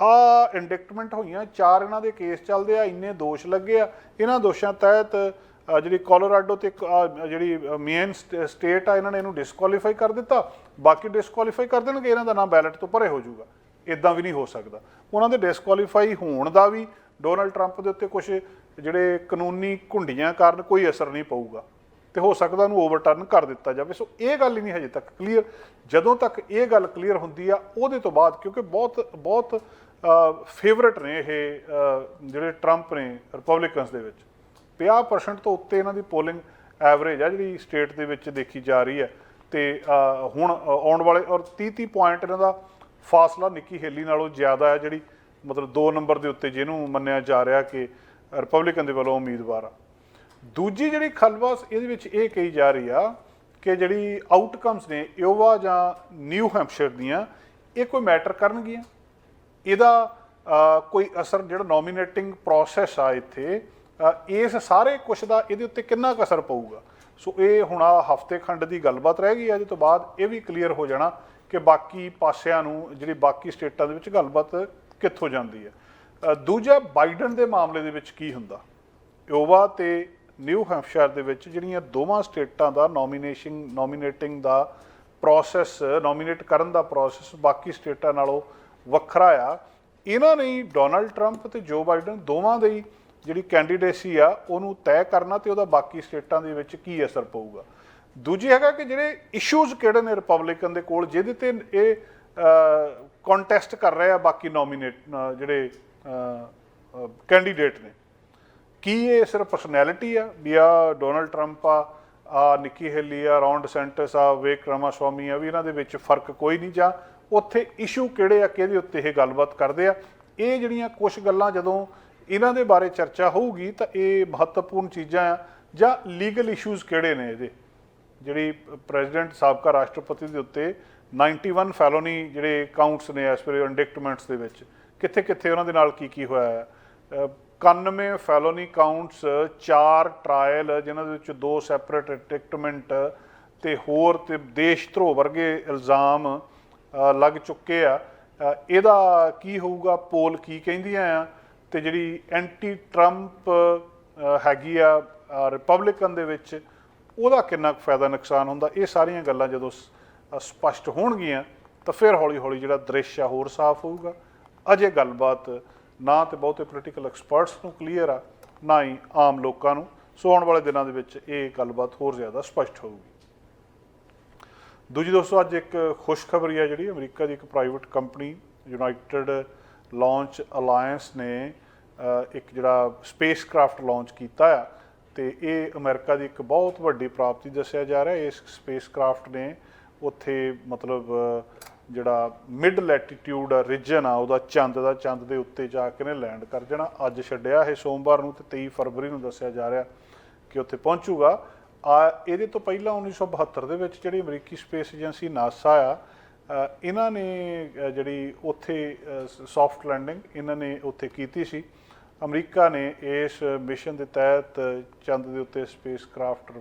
ਆ ਇੰਡਿਕਟਮੈਂਟ ਹੋਈਆਂ ਚਾਰ ਇਹਨਾਂ ਦੇ ਕੇਸ ਚੱਲਦੇ ਆ ਇੰਨੇ ਦੋਸ਼ ਲੱਗੇ ਆ। ਇਹਨਾਂ ਦੋਸ਼ਾਂ ਤਹਿਤ ਜਿਹੜੀ ਕੋਲੋਰਾਡੋ ਤੇ ਇੱਕ, ਅ, ਜਿਹੜੀ ਮੇਨ ਸਟੇਟ ਆ ਇਹਨਾਂ ਨੇ ਇਹਨੂੰ ਡਿਸਕੁਆਲੀਫਾਈ ਕਰ ਦਿੱਤਾ। ਬਾਕੀ ਡਿਸਕੁਆਲੀਫਾਈ ਕਰ ਦੇਣਗੇ ਇਹਨਾਂ ਦਾ ਨਾਮ ਬੈਲਟ ਤੋਂ ਭਰੇ ਹੋ ਜਾਊਗਾ। ਇਦਾਂ ਵੀ ਨਹੀਂ ਹੋ ਸਕਦਾ। ਉਹਨਾਂ ਦੇ ਡਿਸਕੁਆਲੀਫਾਈ ਹੋਣ ਦਾ ਵੀ ਡੋਨਲਡ ਟਰੰਪ ਦੇ ਉੱਤੇ ਕੁਝ ਜਿਹੜੇ ਕਾਨੂੰਨੀ ਘੁੰਡੀਆਂ ਕਾਰਨ ਕੋਈ ਅਸਰ ਨਹੀਂ ਪਊਗਾ। ਤੇ ਹੋ ਸਕਦਾ ਉਹਨੂੰ ਓਵਰਟਰਨ ਕਰ ਦਿੱਤਾ ਜਾਵੇ। ਸੋ ਇਹ ਗੱਲ ਹੀ ਨਹੀਂ ਹਜੇ ਤੱਕ ਕਲੀਅਰ ਜਦੋਂ ਤੱਕ ਇਹ ਗੱਲ ਕਲੀਅਰ ਹੁੰਦੀ ਆ, ਉਹਦੇ ਤੋਂ ਬਾਅਦ ਕਿਉਂਕਿ ਬਹੁਤ ਬਹੁਤ ਫੇਵਰਟ ਨੇ ਇਹ ਜਿਹੜੇ ਟਰੰਪ ਨੇ ਰਿਪਬਲਿਕਨਸ ਦੇ ਵਿੱਚ। 50% ਤੋਂ ਉੱਤੇ ਇਹਨਾਂ ਦੀ ਪੋਲਿੰਗ ਐਵਰੇਜ ਆ, ਜਿਹੜੀ ਸਟੇਟ ਦੇ ਵਿੱਚ ਦੇਖੀ ਜਾ ਰਹੀ ਹੈ। ਤੇ ਹੁਣ ਆਉਣ ਵਾਲੇ ਔਰ 30 30 ਪੁਆਇੰਟ ਇਹਨਾਂ ਦਾ ਫਾਸਲਾ ਨਿੱਕੀ ਹੇਲੀ ਨਾਲੋਂ ਜ਼ਿਆਦਾ ਹੈ, ਜਿਹੜੀ ਮਤਲਬ 2 ਨੰਬਰ ਦੇ ਉੱਤੇ ਜਿਹਨੂੰ ਮੰਨਿਆ ਜਾ ਰਿਹਾ ਕਿ ਰਿਪਬਲਿਕਨ ਦੇ ਵੱਲੋਂ ਉਮੀਦਵਾਰ ਆ। ਦੂਜੀ ਜਿਹੜੀ ਖਲਵਾਸ ਇਹਦੇ ਵਿੱਚ ਇਹ ਕਹੀ ਜਾ ਰਹੀ ਆ ਕਿ ਜਿਹੜੀ ਆਊਟਕਮਸ ਨੇ ਯੋਵਾ ਜਾਂ ਨਿਊ ਹੈਂਪਸ਼ਾਇਰ ਦੀਆਂ, ਇਹ ਕੋਈ ਮੈਟਰ ਕਰਨਗੀਆਂ? ਇਹਦਾ ਕੋਈ ਅਸਰ ਜਿਹੜਾ ਨੋਮੀਨੇਟਿੰਗ ਪ੍ਰੋਸੈਸ ਆ ਇੱਥੇ ਇਸ ਸਾਰੇ ਕੁਛ ਦਾ ਇਹਦੇ ਉੱਤੇ ਕਿੰਨਾ ਕੁ ਅਸਰ ਪਊਗਾ? ਸੋ ਇਹ ਹੁਣ ਆ ਹਫ਼ਤੇ ਖੰਡ ਦੀ ਗੱਲਬਾਤ ਰਹਿ ਗਈ ਇਹਦੇ ਤੋਂ ਬਾਅਦ ਇਹ ਵੀ ਕਲੀਅਰ ਹੋ ਜਾਣਾ ਕਿ ਬਾਕੀ ਪਾਸਿਆਂ ਨੂੰ, ਜਿਹੜੀ ਬਾਕੀ ਸਟੇਟਾਂ ਦੇ ਵਿੱਚ ਗੱਲਬਾਤ ਕਿੱਥੋਂ ਜਾਂਦੀ ਹੈ। ਦੂਜਾ ਬਾਈਡਨ ਦੇ ਮਾਮਲੇ ਦੇ ਵਿੱਚ ਕੀ ਹੁੰਦਾ? ਯੋਵਾ ਤੇ ਨਿਊ ਹੈਂਪਸ਼ਾਇਰ ਦੇ ਵਿੱਚ ਜਿਹੜੀਆਂ ਦੋਵਾਂ ਸਟੇਟਾਂ ਦਾ ਨੋਮੀਨੇਸ਼ਨ ਨੋਮੀਨੇਟਿੰਗ ਦਾ ਪ੍ਰੋਸੈਸ ਨੋਮੀਨੇਟ ਕਰਨ ਦਾ ਪ੍ਰੋਸੈਸ ਬਾਕੀ ਸਟੇਟਾਂ ਨਾਲੋਂ ਵੱਖਰਾ ਆ। ਇਹਨਾਂ ਨੇ ਡੋਨਲਡ ਟਰੰਪ ਤੇ ਜੋ ਬਾਈਡਨ ਦੋਵਾਂ ਦੇ ਹੀ ਜਿਹੜੀ ਕੈਂਡੀਡੇਸੀ ਆ, ਉਹਨੂੰ ਤੈਅ ਕਰਨਾ ਤੇ ਉਹਦਾ ਬਾਕੀ ਸਟੇਟਾਂ ਦੇ ਵਿੱਚ ਕੀ ਅਸਰ ਪਊਗਾ। ਦੂਜੀ ਹੈਗਾ ਕਿ ਜਿਹੜੇ ਇਸ਼ੂਜ਼ ਕਿਹੜੇ ਨੇ ਰਿਪਬਲਿਕਨ ਦੇ ਕੋਲ, ਜਿਹਦੇ ਤੇ ਇਹ ਕੰਟੈਸਟ ਕਰ ਰਹੇ ਆ ਬਾਕੀ ਨੋਮੀਨੇਟ ਜਿਹੜੇ ਕੈਂਡੀਡੇਟ ਨੇ। ਕੀ ਇਹ ਸਿਰਫ ਪਰਸਨੈਲਿਟੀ ਆ? ਵੀ ਆ ਡੋਨਲਡ ਟਰੰਪ ਆ ਆ ਨਿੱਕੀ ਹੈਲੀ ਆ ਰੌਂਡ ਸੈਂਟਸ ਆ ਵਿਵੇਕ ਰਾਮਾਸਵਾਮੀ ਆ, ਵੀ ਇਹਨਾਂ ਦੇ ਵਿੱਚ ਫ਼ਰਕ ਕੋਈ ਨਹੀਂ ਜਾਂ ਉੱਥੇ ਇਸ਼ੂ ਕਿਹੜੇ ਆ, ਕਿਹਦੇ ਉੱਤੇ ਇਹ ਗੱਲਬਾਤ ਕਰਦੇ ਆ? ਇਹ ਜਿਹੜੀਆਂ ਕੁਝ ਗੱਲਾਂ ਜਦੋਂ ਇਹਨਾਂ ਦੇ ਬਾਰੇ ਚਰਚਾ ਹੋਊਗੀ ਤਾਂ ਇਹ ਮਹੱਤਵਪੂਰਨ ਚੀਜ਼ਾਂ ਆ ਜਾਂ ਲੀਗਲ ਇਸ਼ੂਜ਼ ਕਿਹੜੇ ਨੇ ਇਹਦੇ? ਜਿਹੜੀ ਪ੍ਰੈਜ਼ੀਡੈਂਟ ਸਾਬਕਾ ਰਾਸ਼ਟਰਪਤੀ ਦੇ ਉੱਤੇ 91 ਫੈਲੋਨੀ ਜਿਹੜੇ ਕਾਊਂਟਸ ਨੇ ਐਸ ਪਰ ਇੰਡਿਕਟਮੈਂਟਸ ਦੇ ਵਿੱਚ ਕਿੱਥੇ ਕਿੱਥੇ ਉਹਨਾਂ ਦੇ ਨਾਲ ਕੀ ਕੀ ਹੋਇਆ ਹੈ? 91 ਫੈਲੋਨੀ ਕਾਊਂਟਸ ਚਾਰ ਟ੍ਰਾਇਲ ਜਿਨ੍ਹਾਂ ਦੇ ਵਿੱਚ ਦੋ ਸੈਪਰੇਟ ਇੰਡਿਕਟਮੈਂਟ ਤੇ ਹੋਰ ਤੇ ਦੇਸ਼ ਧਰੋ ਵਰਗੇ ਇਲਜ਼ਾਮ ਲੱਗ ਚੁੱਕੇ ਆ। ਇਹਦਾ ਕੀ ਹੋਊਗਾ? ਪੋਲ ਕੀ ਕਹਿੰਦੀਆਂ ਆ? ਤੇ ਜਿਹੜੀ ਐਂਟੀ ਟਰੰਪ ਹੈਗੀ ਆ ਰਿਪਬਲਿਕਨ ਦੇ ਵਿੱਚ ਉਹਦਾ ਕਿੰਨਾ ਕੁ ਫਾਇਦਾ ਨੁਕਸਾਨ ਹੁੰਦਾ? ਇਹ ਸਾਰੀਆਂ ਗੱਲਾਂ ਜਦੋਂ ਸ- ਅ, ਸਪਸ਼ਟ ਹੋਣਗੀਆਂ ਤਾਂ ਫਿਰ ਹੌਲੀ ਹੌਲੀ ਜਿਹੜਾ ਦ੍ਰਿਸ਼ ਆ ਹੋਰ ਸਾਫ਼ ਹੋਊਗਾ। ਅਜੇ ਗੱਲਬਾਤ ਨਾ ਤੇ ਬਹੁਤੇ ਪੋਲੀਟੀਕਲ ਐਕਸਪਰਟਸ ਨੂੰ ਕਲੀਅਰ ਆ, ਨਾ ਹੀ ਆਮ ਲੋਕਾਂ ਨੂੰ। ਸੋ ਆਉਣ ਵਾਲੇ ਦਿਨਾਂ ਦੇ ਵਿੱਚ ਇਹ ਗੱਲਬਾਤ ਹੋਰ ਜ਼ਿਆਦਾ ਸਪਸ਼ਟ ਹੋਊਗੀ। ਦੂਜੀ ਦੋਸਤੋ, ਅੱਜ ਇੱਕ ਖੁਸ਼ਖਬਰੀ ਆ ਜਿਹੜੀ ਅਮਰੀਕਾ ਦੀ ਇੱਕ private company United Launch Alliance ਨੇ ਇੱਕ ਜਿਹੜਾ ਸਪੇਸਕ੍ਰਾਫਟ ਲਾਂਚ ਕੀਤਾ ਆ, ਤੇ ਇਹ ਅਮਰੀਕਾ ਦੀ ਇੱਕ ਬਹੁਤ ਵੱਡੀ ਪ੍ਰਾਪਤੀ ਦੱਸਿਆ ਜਾ ਰਿਹਾ। ਇਸ ਸਪੇਸਕ੍ਰਾਫਟ ਨੇ ਉੱਥੇ ਮਤਲਬ ਜਿਹੜਾ ਮਿਡ ਲੈਟੀਟਿਊਡ ਰੀਜਨ ਆ, ਉਹਦਾ ਚੰਦ ਦਾ ਚੰਦ ਦੇ ਉੱਤੇ ਜਾ ਕੇ ਨੇ ਲੈਂਡ ਕਰ ਜਾਣਾ ਅੱਜ ਛੱਡਿਆ ਇਹ ਸੋਮਵਾਰ ਨੂੰ ਤੇ 23 ਫਰਵਰੀ ਨੂੰ ਦੱਸਿਆ ਜਾ ਰਿਹਾ ਕਿ ਉੱਥੇ ਪਹੁੰਚੂਗਾ। ਆ, ਇਹਦੇ ਤੋਂ ਪਹਿਲਾਂ 1972 ਦੇ ਵਿੱਚ ਜਿਹੜੀ ਅਮਰੀਕੀ ਸਪੇਸ ਏਜੰਸੀ ਨਾਸਾ ਆ ਇਹਨਾਂ ਨੇ ਜਿਹੜੀ ਉੱਥੇ ਸੌਫਟ ਲੈਂਡਿੰਗ ਇਹਨਾਂ ਨੇ ਉੱਥੇ ਕੀਤੀ ਸੀ। ਅਮਰੀਕਾ ਨੇ ਇਸ ਮਿਸ਼ਨ ਦੇ ਤਹਿਤ ਚੰਦ ਦੇ ਉੱਤੇ ਸਪੇਸ ਸਪੇਸਕ੍ਰਾਫਟ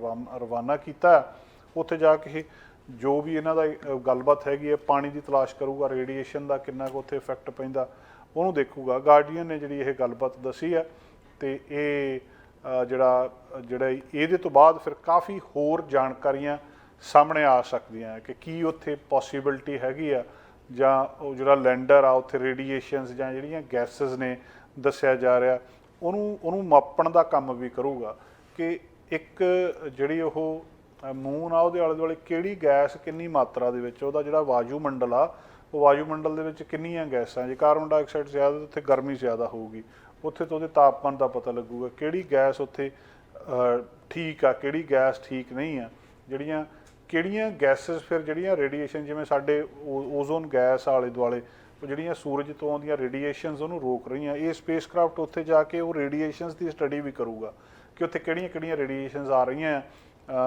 ਰਵਾਨਾ ਕੀਤਾ। ਉੱਥੇ ਜਾ ਕੇ ਜੋ ਵੀ ਇਹਨਾਂ ਦਾ ਗੱਲਬਾਤ ਹੈਗੀ ਹੈ, ਪਾਣੀ ਦੀ ਤਲਾਸ਼ ਕਰੂਗਾ, ਰੇਡੀਏਸ਼ਨ ਦਾ ਕਿੰਨਾ ਕੁ ਉੱਥੇ ਇਫੈਕਟ ਪੈਂਦਾ, ਉਹਨੂੰ ਦੇਖੂਗਾ। ਗਾਰਡੀਅਨ ਨੇ ਜਿਹੜੀ ਇਹ ਗੱਲਬਾਤ ਦੱਸੀ ਹੈ ਤੇ ਇਹ ਜਿਹੜਾ ਜਿਹੜਾ ਇਹਦੇ ਤੋਂ ਬਾਅਦ ਫਿਰ ਕਾਫੀ ਹੋਰ ਜਾਣਕਾਰੀਆਂ ਸਾਹਮਣੇ ਆ ਸਕਦੀਆਂ ਹੈ ਕਿ ਕੀ ਉੱਥੇ ਪੋਸੀਬਿਲਿਟੀ ਹੈਗੀ ਆ, ਜਾਂ ਉਹ ਜਿਹੜਾ ਲੈਂਡਰ ਆ, ਉੱਥੇ ਰੇਡੀਏਸ਼ਨਸ ਜਾਂ ਜਿਹੜੀਆਂ ਗੈਸਸ ਨੇ ਦੱਸਿਆ ਜਾ ਰਿਹਾ, ਉਹਨੂੰ ਉਹਨੂੰ ਮਾਪਣ ਦਾ ਕੰਮ ਵੀ ਕਰੂਗਾ ਕਿ ਇੱਕ ਜਿਹੜੀ ਉਹ ਮੂਨ ਆ ਉਹਦੇ ਆਲੇ ਦੁਆਲੇ ਕਿਹੜੀ ਗੈਸ ਕਿੰਨੀ ਮਾਤਰਾ ਦੇ ਵਿੱਚ, ਉਹਦਾ ਜਿਹੜਾ ਵਾਯੂ ਮੰਡਲ ਆ, ਉਹ ਵਾਯੂ ਮੰਡਲ ਦੇ ਵਿੱਚ ਕਿੰਨੀਆਂ ਗੈਸਾਂ, ਜੇ ਕਾਰਬਨ ਡਾਈਆਕਸਾਈਡ ਜ਼ਿਆਦਾ ਉੱਥੇ ਗਰਮੀ ਜ਼ਿਆਦਾ ਹੋਊਗੀ। ਉੱਥੇ ਤੋਂ ਉਹਦੇ ਤਾਪਮਾਨ ਦਾ ਪਤਾ ਲੱਗੂਗਾ ਕਿਹੜੀ ਗੈਸ ਉੱਥੇ ਠੀਕ ਆ, ਕਿਹੜੀ ਗੈਸ ਠੀਕ ਨਹੀਂ ਆ। ਜਿਹੜੀਆਂ, ਕਿਹੜੀਆਂ ਗੈਸਸ ਫਿਰ ਜਿਹੜੀਆਂ ਰੇਡੀਏਸ਼ਨ, ਜਿਵੇਂ ਸਾਡੇ ਓਜ਼ੋਨ ਗੈਸ ਆਲੇ ਦੁਆਲੇ, ਉਹ ਜਿਹੜੀਆਂ ਸੂਰਜ ਤੋਂ ਆਉਂਦੀਆਂ ਰੇਡੀਏਸ਼ਨਸ ਉਹਨੂੰ ਰੋਕ ਰਹੀਆਂ। ਇਹ ਸਪੇਸਕ੍ਰਾਫਟ ਉੱਥੇ ਜਾ ਕੇ ਉਹ ਰੇਡੀਏਸ਼ਨਸ ਦੀ ਸਟੱਡੀ ਵੀ ਕਰੂਗਾ ਕਿ ਉੱਥੇ ਕਿਹੜੀਆਂ ਕਿਹੜੀਆਂ ਰੇਡੀਏਸ਼ਨਸ ਆ ਰਹੀਆਂ।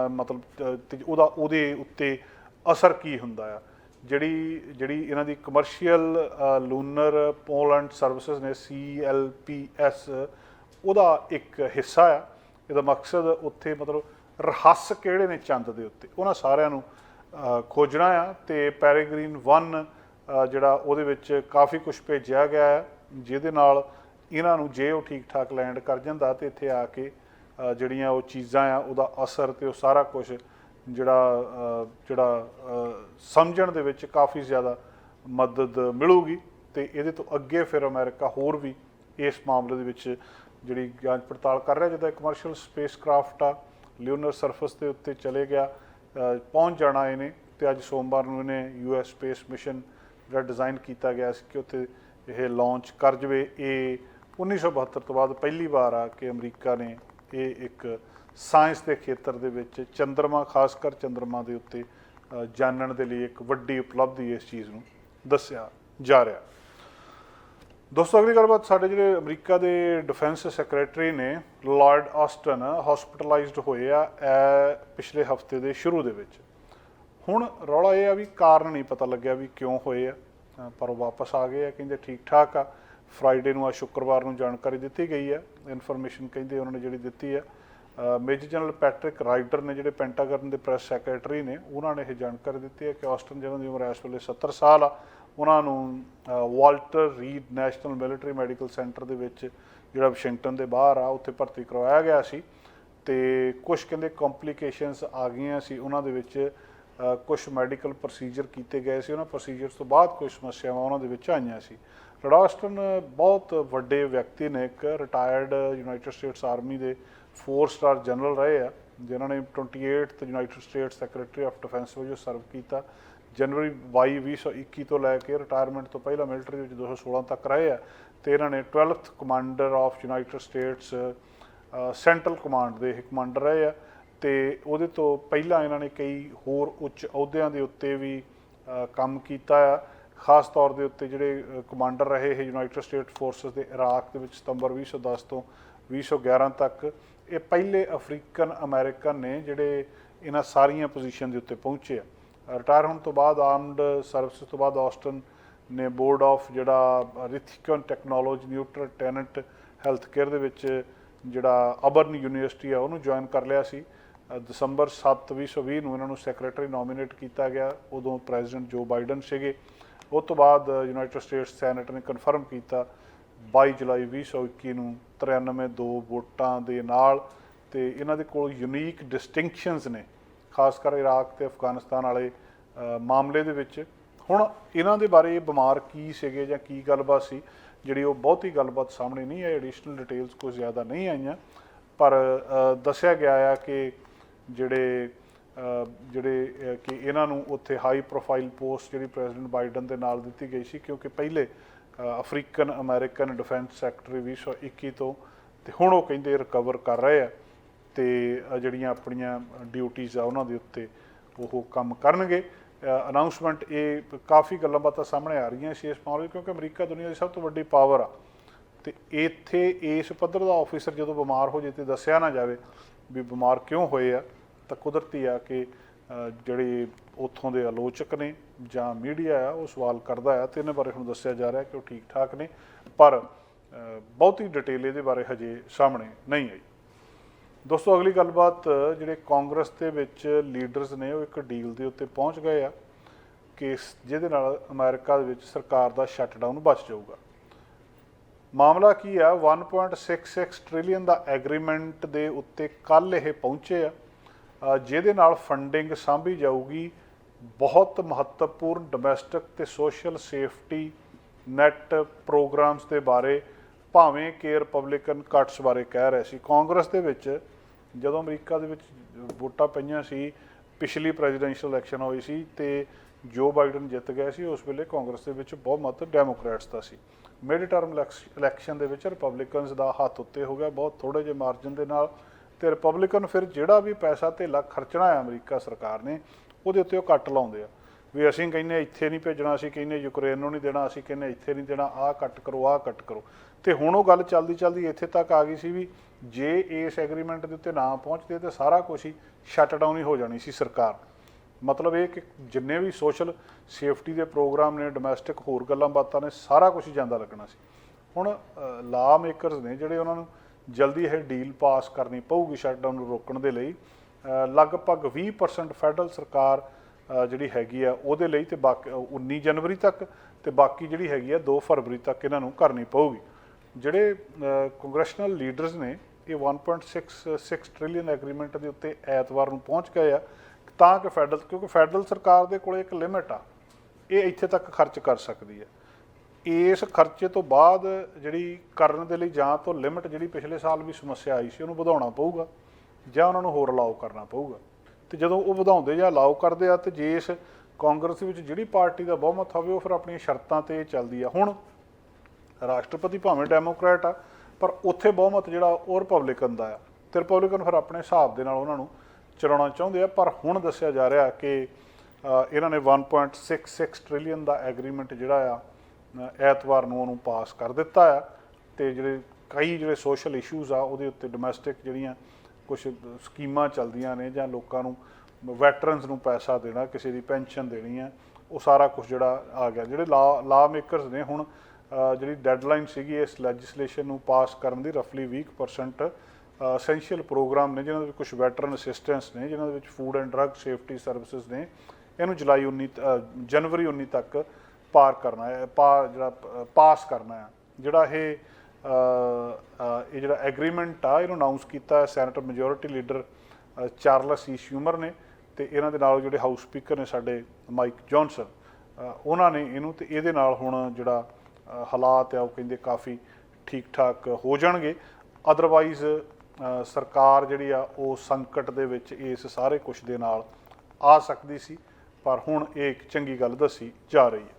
ਮਤਲਬ ਅਹ, ਤੇ ਉਹਦਾ ਉਹਦੇ ਉੱਤੇ ਅਸਰ ਕੀ ਹੁੰਦਾ ਆ? ਜਿਹੜੀ ਜਿਹੜੀ ਇਹਨਾਂ ਦੀ ਕਮਰਸ਼ੀਅਲ ਲੂਨਰ ਪੋਲੈਂਡ ਸਰਵਿਸਿਜ਼ ਨੇ CLPS ਉਹਦਾ ਇੱਕ ਹਿੱਸਾ ਆ। ਇਹਦਾ ਮਕਸਦ ਉੱਥੇ ਮਤਲਬ ਰਹੱਸ ਕਿਹੜੇ ਨੇ ਚੰਦ ਦੇ ਉੱਤੇ? ਉਹਨਾਂ ਸਾਰਿਆਂ ਨੂੰ ਖੋਜਣਾ ਆ ਤੇ ਪੈਰਾਗ੍ਰੀਨ 1 ਜਿਹੜਾ ਉਹਦੇ ਵਿੱਚ ਕਾਫੀ ਕੁਝ ਭੇਜਿਆ ਗਿਆ ਹੈ ਜਿਹਦੇ ਨਾਲ ਇਹਨਾਂ ਨੂੰ ਜੇ ਉਹ ਠੀਕ ਠਾਕ ਲੈਂਡ ਕਰ ਜਾਂਦਾ ਤੇ ਇੱਥੇ ਆ ਕੇ ਜਿਹੜੀਆਂ ਉਹ ਚੀਜ਼ਾਂ ਆ, ਉਹਦਾ ਅਸਰ ਤੇ ਉਹ ਸਾਰਾ ਕੁਝ ਜਿਹੜਾ ਜਿਹੜਾ ਸਮਝਣ ਦੇ ਵਿੱਚ ਕਾਫੀ ਜ਼ਿਆਦਾ ਮਦਦ ਮਿਲੂਗੀ ਤੇ ਇਹਦੇ ਤੋਂ ਅੱਗੇ ਫਿਰ ਅਮਰੀਕਾ ਹੋਰ ਵੀ ਇਸ ਮਾਮਲੇ ਦੇ ਵਿੱਚ ਜਿਹੜੀ ਜਾਂਚ ਪੜਤਾਲ ਕਰ ਰਿਹਾ ਜਿਹਦਾ ਕਮਰਸ਼ੀਅਲ ਸਪੇਸਕ੍ਰਾਫਟ ਆ ਲਿਓਨਰ ਸਰਫੇਸ ਦੇ ਉੱਤੇ ਚਲੇ ਗਿਆ ਪਹੁੰਚ ਜਾਣਾ ਇਹਨੇ ਤੇ ਅੱਜ ਸੋਮਵਾਰ ਨੂੰ ਇਹਨੇ ਯੂਐਸ ਸਪੇਸ ਮਿਸ਼ਨ ਜਿਹੜਾ ਡਿਜ਼ਾਈਨ ਕੀਤਾ ਗਿਆ ਸੀ ਕਿ ਉੱਥੇ ਇਹ ਲਾਂਚ ਕਰ ਜਵੇ। ਇਹ 1972 ਤੋਂ ਬਾਅਦ ਪਹਿਲੀ ਵਾਰ ਆ ਕਿ ਅਮਰੀਕਾ ਨੇ ਇਹ ਇੱਕ ਸਾਇੰਸ ਦੇ ਖੇਤਰ ਦੇ ਵਿੱਚ ਚੰ드ਰਮਾ ਖਾਸ ਕਰ ਚੰ드ਰਮਾ ਦੇ ਉੱਤੇ ਅ, ਜਾਣਨ ਦੇ ਲਈ ਇੱਕ ਵੱਡੀ ਉਪਲਬਧੀ ਇਸ ਚੀਜ਼ ਨੂੰ ਦੱਸਿਆ ਜਾ ਰਿਹਾ। ਦੋਸਤੋ ਅਗਲੀ ਗੱਲਬਾਤ ਸਾਡੇ ਜਿਹੜੇ ਅਮਰੀਕਾ ਦੇ ਡਿਫੈਂਸ ਸੈਕਟਰੀ ਨੇ ਲਾਰਡ ਆਸਟਨ ਹਸਪੀਟਲਾਈਜ਼ਡ ਹੋਏ ਆ ਇਹ ਪਿਛਲੇ ਹਫ਼ਤੇ ਦੇ ਸ਼ੁਰੂ ਦੇ ਵਿੱਚ। ਹੁਣ ਰੌਲਾ ਇਹ ਆ ਵੀ ਕਾਰਨ ਨਹੀਂ ਪਤਾ ਲੱਗਿਆ ਵੀ ਕਿਉਂ ਹੋਏ ਆ। ਪਰ ਉਹ ਵਾਪਸ ਆ ਗਏ ਆ ਕਹਿੰਦੇ ਠੀਕ ਠਾਕ ਆ। ਫਰਾਈਡੇ ਨੂੰ ਆ ਸ਼ੁੱਕਰਵਾਰ ਨੂੰ ਜਾਣਕਾਰੀ ਦਿੱਤੀ ਗਈ ਹੈ। ਇਨਫੋਰਮੇਸ਼ਨ ਕਹਿੰਦੇ ਉਹਨਾਂ ਨੇ ਜਿਹੜੀ ਦਿੱਤੀ ਆ ਮੇਜਰ ਜਨਰਲ ਪੈਟਰਿਕ ਰਾਈਟਰ ਨੇ ਜਿਹੜੇ ਪੈਂਟਾਗਨ ਦੇ ਪ੍ਰੈਸ ਸੈਕਟਰੀ ਨੇ, ਉਹਨਾਂ ਨੇ ਇਹ ਜਾਣਕਾਰੀ ਦਿੱਤੀ ਹੈ ਕਿ ਆਸਟਨ ਜਿਹਨਾਂ ਦੀ ਉਮਰ ਇਸ ਵੇਲੇ 70 ਸਾਲ ਆ। ਉਹਨਾਂ ਨੂੰ Walter Reed National Military Medical Center ਦੇ ਵਿੱਚ ਜਿਹੜਾ ਵਾਸ਼ਿੰਗਟਨ ਦੇ ਬਾਹਰ ਆ, ਉੱਥੇ ਭਰਤੀ ਕਰਵਾਇਆ ਗਿਆ ਸੀ ਤੇ ਕੁਝ ਕਹਿੰਦੇ ਕੰਪਲਿਕੇਸ਼ਨਸ ਆ ਗਈਆਂ ਸੀ। ਉਹਨਾਂ ਦੇ ਵਿੱਚ ਕੁਝ ਮੈਡੀਕਲ ਪ੍ਰੋਸੀਜਰ ਕੀਤੇ ਗਏ ਸੀ। ਉਹਨਾਂ ਪ੍ਰੋਸੀਜਰਸ ਤੋਂ ਬਾਅਦ ਕੁਝ ਸਮੱਸਿਆਵਾਂ ਉਹਨਾਂ ਦੇ ਵਿੱਚ ਆਈਆਂ ਸੀ। ਰਡਾਸਟਨ ਬਹੁਤ ਵੱਡੇ ਵਿਅਕਤੀ ਨੇ, ਇੱਕ ਰਿਟਾਇਰਡ ਯੂਨਾਈਟਿਡ ਸਟੇਟਸ ਆਰਮੀ ਦੇ 4 ਸਟਾਰ ਜਨਰਲ ਰਹੇ ਆ, ਜਿਨ੍ਹਾਂ ਨੇ 28th United States secretary of defence ਵਜੋਂ ਸਰਵ ਕੀਤਾ। ਜਨਵਰੀ 22 2021 ਤੋਂ ਲੈ ਕੇ ਰਿਟਾਇਰਮੈਂਟ ਤੋਂ ਪਹਿਲਾਂ ਮਿਲਟਰੀ ਵਿੱਚ 2016 ਤੱਕ ਰਹੇ ਆ ਤੇ ਇਹਨਾਂ ਨੇ 12th commander of United States Central Command ਦੇ ਇਹ ਕਮਾਂਡਰ ਰਹੇ ਆ ਤੇ ਉਹਦੇ ਤੋਂ ਪਹਿਲਾਂ ਇਹਨਾਂ ਨੇ ਕਈ ਹੋਰ ਉੱਚ ਅਹੁਦਿਆਂ ਦੇ ਉੱਤੇ ਵੀ ਕੰਮ ਕੀਤਾ ਆ। ਖਾਸ ਤੌਰ ਦੇ ਉੱਤੇ ਜਿਹੜੇ ਕਮਾਂਡਰ ਰਹੇ ਇਹ ਯੂਨਾਈਟਿਡ ਸਟੇਟ ਫੋਰਸਸ ਦੇ ਇਰਾਕ ਦੇ ਵਿੱਚ ਸਤੰਬਰ 2010 ਤੋਂ 2011 ਤੱਕ ਇਹ ਪਹਿਲੇ ਅਫਰੀਕਨ ਅਮਰੀਕਨ ਨੇ ਜਿਹੜੇ ਇਹਨਾਂ ਸਾਰੀਆਂ ਪੋਜੀਸ਼ਨ ਦੇ ਉੱਤੇ ਪਹੁੰਚੇ ਆ। ਰਿਟਾਇਰ ਹੋਣ ਤੋਂ ਬਾਅਦ ਆਰਮਡ ਸਰਵਿਸ ਤੋਂ ਬਾਅਦ ਆਸਟਨ ਨੇ ਬੋਰਡ ਆਫ ਜਿਹੜਾ Raytheon technology neutral Tenet health care ਦੇ ਵਿੱਚ ਜਿਹੜਾ ਅਬਰਨ ਯੂਨੀਵਰਸਿਟੀ ਆ ਉਹਨੂੰ ਜੁਆਇਨ ਕਰ ਲਿਆ ਸੀ। ਅ, ਦਸੰਬਰ 7 2020 ਨੂੰ ਇਹਨਾਂ ਨੂੰ ਸੈਕਟਰੀ ਨੋਮੀਨੇਟ ਕੀਤਾ ਗਿਆ। ਉਦੋਂ ਪ੍ਰੈਜ਼ੀਡੈਂਟ ਜੋ ਬਾਈਡਨ ਸੀਗੇ। ਉਸ ਤੋਂ ਬਾਅਦ ਯੂਨਾਈਟਿਡ ਸਟੇਟਸ ਸੈਨੇਟ ਨੇ ਕਨਫਰਮ ਕੀਤਾ 22 ਜੁਲਾਈ 2021 ਨੂੰ 93 ਦੋ ਵੋਟਾਂ ਦੇ ਨਾਲ ਤੇ ਇਹਨਾਂ ਦੇ ਕੋਲ ਯੂਨੀਕ ਡਿਸਟਿੰਕਸ਼ਨਸ ਨੇ, ਖਾਸ ਕਰ ਇਰਾਕ ਤੇ ਅਫਗਾਨਿਸਤਾਨ ਵਾਲੇ ਮਾਮਲੇ ਦੇ ਵਿੱਚ। ਹੁਣ ਇਹਨਾਂ ਦੇ ਬਾਰੇ ਇਹ ਬਿਮਾਰ ਕੀ ਸੀਗੇ ਜਾਂ ਕੀ ਗੱਲਬਾਤ ਸੀ, ਜਿਹੜੀ ਉਹ ਬਹੁਤੀ ਗੱਲਬਾਤ ਸਾਹਮਣੇ ਨਹੀਂ ਆਈ ਐਡੀਸ਼ਨਲ ਡਿਟੇਲਸ ਕੋਈ ਜ਼ਿਆਦਾ ਨਹੀਂ ਆਈਆਂ। ਪਰ ਦੱਸਿਆ ਗਿਆ ਆ ਕਿ ਜਿਹੜੇ ਜਿਹੜੇ ਕਿ ਇਹਨਾਂ ਨੂੰ ਉੱਥੇ ਹਾਈ ਪ੍ਰੋਫਾਈਲ ਪੋਸਟ ਜਿਹੜੀ ਪ੍ਰੈਜ਼ੀਡੈਂਟ ਬਾਈਡਨ ਦੇ ਨਾਲ ਦਿੱਤੀ ਗਈ ਸੀ, ਕਿਉਂਕਿ ਪਹਿਲੇ ਅਫਰੀਕਨ ਅਮਰੀਕਨ ਡਿਫੈਂਸ ਸੈਕਟਰੀ 2021 ਤੋਂ, ਤੇ ਹੁਣ ਉਹ ਕਹਿੰਦੇ ਰਿਕਵਰ ਕਰ ਰਹੇ ਆ, ਤੇ ਜਿਹੜੀਆਂ ਆਪਣੀਆਂ ਡਿਊਟੀਆਂ ਆ ਉਹਨਾਂ ਦੇ ਉੱਤੇ ਉਹ ਕੰਮ ਕਰਨਗੇ। ਅਨਾਉਂਸਮੈਂਟ ਇਹ ਕਾਫੀ ਗੱਲਾਂ ਬਾਤਾਂ ਸਾਹਮਣੇ ਆ ਰਹੀਆਂ ਸੀ ਇਸ ਮਾਮਲੇ 'ਚ, ਕਿਉਂਕਿ ਅਮਰੀਕਾ ਦੁਨੀਆ ਦੀ ਸਭ ਤੋਂ ਵੱਡੀ ਪਾਵਰ ਆ। ਤੇ ਇੱਥੇ ਇਸ ਪੱਧਰ ਦਾ ਆਫੀਸਰ ਜਦੋਂ ਬਿਮਾਰ ਹੋ ਜੇ ਤੇ ਦੱਸਿਆ ਨਾ ਜਾਵੇ ਵੀ ਬਿਮਾਰ ਕਿਉਂ ਹੋਏ ਆ ਤਾਂ ਕੁਦਰਤੀ ਆ ਕਿ ਜਿਹੜੇ ਉੱਥੋਂ ਦੇ ਆਲੋਚਕ ਨੇ ਜਾਂ ਮੀਡੀਆ ਆ, ਉਹ ਸਵਾਲ ਕਰਦਾ ਆ ਤੇ ਇਹਨਾਂ ਬਾਰੇ ਹੁਣ ਦੱਸਿਆ ਜਾ ਰਿਹਾ ਕਿ ਉਹ ਠੀਕ ਠਾਕ ਨੇ, ਪਰ ਬਹੁਤੀ ਡਿਟੇਲ ਇਹਦੇ ਬਾਰੇ ਹਜੇ ਸਾਹਮਣੇ ਨਹੀਂ ਆਈ। ਦੋਸਤੋ, ਅਗਲੀ ਗੱਲਬਾਤ, ਜਿਹੜੇ ਕਾਂਗਰਸ ਦੇ ਵਿੱਚ ਲੀਡਰਸ ਨੇ, ਉਹ ਇੱਕ ਡੀਲ ਦੇ ਉੱਤੇ ਪਹੁੰਚ ਗਏ ਆ ਕਿ ਜਿਹਦੇ ਨਾਲ ਅਮਰੀਕਾ ਦੇ ਵਿੱਚ ਸਰਕਾਰ ਦਾ ਸ਼ਟਡਾਊਨ ਬਚ ਜਾਊਗਾ। ਮਾਮਲਾ ਕੀ ਆ? 1.66 ਟ੍ਰਿਲੀਅਨ ਦਾ ਐਗਰੀਮੈਂਟ ਦੇ ਉੱਤੇ ਕੱਲ ਇਹ ਪਹੁੰਚੇ ਆ। ਜਿਹਦੇ ਨਾਲ ਫੰਡਿੰਗ ਸਾਂਭੀ ਜਾਊਗੀ, ਬਹੁਤ ਮਹੱਤਵਪੂਰਨ ਡੋਮੈਸਟਿਕ ਤੇ ਸੋਸ਼ਲ ਸੇਫਟੀ ਨੈਟ ਪ੍ਰੋਗਰਾਮਸ ਦੇ ਬਾਰੇ, ਭਾਵੇਂ ਕਿ ਰਿਪਬਲਿਕਨ ਕੱਟਸ ਬਾਰੇ ਕਹਿ ਰਹੇ ਸੀ। ਕਾਂਗਰਸ ਦੇ ਵਿੱਚ ਜਦੋਂ ਅਮਰੀਕਾ ਦੇ ਵਿੱਚ ਵੋਟਾਂ ਪਈਆਂ ਸੀ, ਪਿਛਲੀ ਪ੍ਰੈਜ਼ੀਡੈਂਸ਼ੀਅਲ ਇਲੈਕਸ਼ਨ ਹੋਈ ਸੀ ਤੇ ਜੋ ਬਾਈਡਨ ਜਿੱਤ ਗਿਆ ਸੀ, ਉਸ ਵੇਲੇ ਕਾਂਗਰਸ ਦੇ ਵਿੱਚ ਬਹੁਮਤ ਡੈਮੋਕ੍ਰੈਟਸ ਦਾ ਸੀ। ਮਿਡ ਟਰਮ ਇਲੈਕਸ਼ਨ ਦੇ ਵਿੱਚ ਰਿਪਬਲਿਕਨਸ ਦਾ ਹੱਥ ਉੱਤੇ ਹੋ ਗਿਆ, ਬਹੁਤ ਥੋੜੇ ਜਿਹੇ ਮਾਰਜਨ ਦੇ ਨਾਲ। ਤੇ ਰਿਪਬਲਿਕਨ ਫਿਰ ਜਿਹੜਾ ਵੀ ਪੈਸਾ ਧੇਲਾ ਖਰਚਣਾ ਹੈ ਅਮਰੀਕਾ ਸਰਕਾਰ ਨੇ, ਉਹਦੇ ਉੱਤੇ ਉਹ ਕੱਟ ਲਾਉਂਦੇ ਆ। ਵੀ ਅਸੀਂ ਕਹਿੰਨੇ ਇੱਥੇ ਨਹੀਂ ਭੇਜਣਾ, ਅਸੀਂ ਕਹਿੰਨੇ ਯੂਕਰੇਨ ਨੂੰ ਨਹੀਂ ਦੇਣਾ, ਅਸੀਂ ਕਹਿੰਨੇ ਇੱਥੇ ਨਹੀਂ ਦੇਣਾ, ਆਹ ਕੱਟ ਕਰੋ, ਆਹ ਕੱਟ ਕਰੋ। ਤੇ ਹੁਣ ਉਹ ਗੱਲ ਚੱਲਦੀ ਚੱਲਦੀ ਇੱਥੇ ਤੱਕ ਆ ਗਈ ਸੀ ਵੀ ਜੇ ਇਸ ਐਗਰੀਮੈਂਟ ਦੇ ਉੱਤੇ ਨਾ ਪਹੁੰਚਦੇ ਤੇ ਸਾਰਾ ਕੁਝ ਹੀ ਸ਼ਟ ਡਾਊਨ ਹੀ ਹੋ ਜਾਣੀ ਸੀ ਸਰਕਾਰ। ਮਤਲਬ ਇਹ ਕਿ ਜਿੰਨੇ ਵੀ ਸੋਸ਼ਲ ਸੇਫਟੀ ਦੇ ਪ੍ਰੋਗਰਾਮ ਨੇ ਡੋਮੈਸਟਿਕ ਹੋਰ ਗੱਲਾਂ ਬਾਤਾਂ ਨੇ, ਸਾਰਾ ਕੁਝ ਜਾਂਦਾ ਲੱਗਣਾ ਸੀ। ਹੁਣ ਲਾ ਮੇਕਰਸ ਨੇ ਜਿਹੜੇ ਉਹਨਾਂ ਨੂੰ ਜਲਦੀ ਇਹ ਡੀਲ ਪਾਸ ਕਰਨੀ ਪਊਗੀ ਸ਼ਟਡਾਊਨ ਨੂੰ ਰੋਕਣ ਦੇ ਲਈ। ਲਗਭਗ 20% ਫੈਡਰਲ ਸਰਕਾਰ ਜਿਹੜੀ ਹੈਗੀ ਆ, ਉਹਦੇ ਲਈ ਤੇ ਬਾਕੀ 19 ਜਨਵਰੀ ਤੱਕ ਤੇ ਬਾਕੀ ਜਿਹੜੀ ਹੈਗੀ ਆ 2 ਫਰਵਰੀ ਤੱਕ ਇਹਨਾਂ ਨੂੰ ਕਰਨੀ ਪਊਗੀ। ਜਿਹੜੇ ਕੰਗਰੈਸ਼ਨਲ ਲੀਡਰਸ ਨੇ, ਇਹ 1.66 ਟ੍ਰਿਲੀਅਨ ਐਗਰੀਮੈਂਟ ਦੇ ਉੱਤੇ ਐਤਵਾਰ ਨੂੰ ਪਹੁੰਚ ਗਏ ਆ। ਤਾਂ ਕਿ ਫੈਡਰਲ, ਕਿਉਂਕਿ ਫੈਡਰਲ ਸਰਕਾਰ ਦੇ ਕੋਲ ਇੱਕ ਲਿਮਿਟ ਆ। ਇਹ ਇੱਥੇ ਤੱਕ ਖਰਚ ਕਰ ਸਕਦੀ ਹੈ ਇਸ ਖਰਚੇ ਤੋਂ ਬਾਅਦ ਜਿਹੜੀ ਕਰਨ ਦੇ ਲਈ ਜਾਂ ਤੋਂ ਲਿਮਿਟ ਜਿਹੜੀ ਪਿਛਲੇ ਸਾਲ ਵੀ ਸਮੱਸਿਆ ਆਈ ਸੀ, ਉਹਨੂੰ ਵਧਾਉਣਾ ਪਊਗਾ ਜਾਂ ਉਹਨਾਂ ਨੂੰ ਹੋਰ ਅਲਾਉ ਕਰਨਾ ਪਊਗਾ। ਤੇ ਜਦੋਂ ਉਹ ਵਧਾਉਂਦੇ ਜਾਂ ਅਲਾਉ ਕਰਦੇ ਆ, ਤੇ ਜੇ ਇਸ ਕਾਂਗਰਸ ਵਿੱਚ ਜਿਹੜੀ ਪਾਰਟੀ ਦਾ ਬਹੁਮਤ ਹੋਵੇ ਉਹ ਫਿਰ ਆਪਣੀਆਂ ਸ਼ਰਤਾਂ ਤੇ ਚੱਲਦੀ ਆ। ਹੁਣ ਰਾਸ਼ਟਰਪਤੀ ਭਾਵੇਂ ਡੈਮੋਕ੍ਰੈਟ ਆ, ਪਰ ਉੱਥੇ ਬਹੁਮਤ ਜਿਹੜਾ ਉਹ ਰਿਪਬਲਿਕਨ ਦਾ ਆ। ਤੇ ਰਿਪਬਲਿਕਨ ਫਿਰ ਆਪਣੇ ਹਿਸਾਬ ਦੇ ਨਾਲ ਉਹਨਾਂ ਨੂੰ ਚਲਾਉਣਾ ਚਾਹੁੰਦੇ ਆ, ਪਰ ਹੁਣ ਦੱਸਿਆ ਜਾ ਰਿਹਾ ਕਿ ਇਹਨਾਂ ਨੇ 1.66 ਟ੍ਰਿਲੀਅਨ ਦਾ ਐਗਰੀਮੈਂਟ ਜਿਹੜਾ ਆ ਐਤਵਾਰ ਨੂੰ ਉਹਨੂੰ ਪਾਸ ਕਰ ਦਿੱਤਾ ਆ ਤੇ ਜਿਹੜੇ ਕਈ ਜਿਹੜੇ ਸੋਸ਼ਲ ਇਸ਼ੂਜ਼ ਆ, ਉਹਦੇ ਉੱਤੇ ਡੋਮੈਸਟਿਕ ਜਿਹੜੀਆਂ ਕੁਝ ਸਕੀਮਾਂ ਚੱਲਦੀਆਂ ਨੇ ਜਾਂ ਲੋਕਾਂ ਨੂੰ ਵੈਟਰਨਸ ਨੂੰ ਪੈਸਾ ਦੇਣਾ, ਕਿਸੇ ਦੀ ਪੈਨਸ਼ਨ ਦੇਣੀ ਆ, ਉਹ ਸਾਰਾ ਕੁਝ ਜਿਹੜਾ ਆ ਗਿਆ। ਜਿਹੜੇ ਲਾ ਲਾ ਮੇਕਰਸ ਨੇ ਹੁਣ ਜਿਹੜੀ ਡੈਡਲਾਈਨ ਸੀਗੀ ਇਸ ਲੈਜਿਸਲੇਸ਼ਨ ਨੂੰ ਪਾਸ ਕਰਨ ਦੀ ਰਫਲੀ 20% ਅਸੈਂਸ਼ੀਅਲ ਪ੍ਰੋਗਰਾਮ ਨੇ ਜਿਨ੍ਹਾਂ ਦੇ ਵਿੱਚ ਕੁਝ ਵੈਟਰਨ ਅਸਿਸਟੈਂਸ ਨੇ ਜਿਨ੍ਹਾਂ ਦੇ ਵਿੱਚ food and drug safety services ਨੇ, ਇਹਨੂੰ ਜੁਲਾਈ 19 ਤ- ਜਨਵਰੀ 19 ਤੱਕ ਪਾਰ ਕਰਨਾ ਹੈ ਪਾ ਜਿਹੜਾ ਪਾਸ ਕਰਨਾ ਹੈ। ਜਿਹੜਾ ਇਹ ਇਹ ਜਿਹੜਾ ਐਗਰੀਮੈਂਟ ਆ, ਇਹਨੂੰ ਅਨਾਉਂਸ ਕੀਤਾ ਹੈ senator majority leader Charles E Schumer ਨੇ ਤੇ ਇਹਨਾਂ ਦੇ ਨਾਲ ਜਿਹੜੇ ਹਾਊਸ ਸਪੀਕਰ ਨੇ ਸਾਡੇ ਮਾਈਕ ਜੌਨਸਨ ਉਹਨਾਂ ਨੇ ਇਹਨੂੰ ਤੇ ਇਹਦੇ ਨਾਲ ਹੁਣ ਜਿਹੜਾ ਹਾਲਾਤ ਆ, ਉਹ ਕਹਿੰਦੇ ਕਾਫੀ ਠੀਕ ਠਾਕ ਹੋ ਜਾਣਗੇ। ਅਦਰਵਾਈਜ਼ ਸਰਕਾਰ ਜਿਹੜੀ ਆ, ਉਹ ਸੰਕਟ ਦੇ ਵਿੱਚ ਇਸ ਸਾਰੇ ਕੁਝ ਦੇ ਨਾਲ ਆ ਸਕਦੀ ਸੀ, ਪਰ ਹੁਣ ਇਹ ਇੱਕ ਚੰਗੀ ਗੱਲ ਦੱਸੀ ਜਾ ਰਹੀ ਹੈ।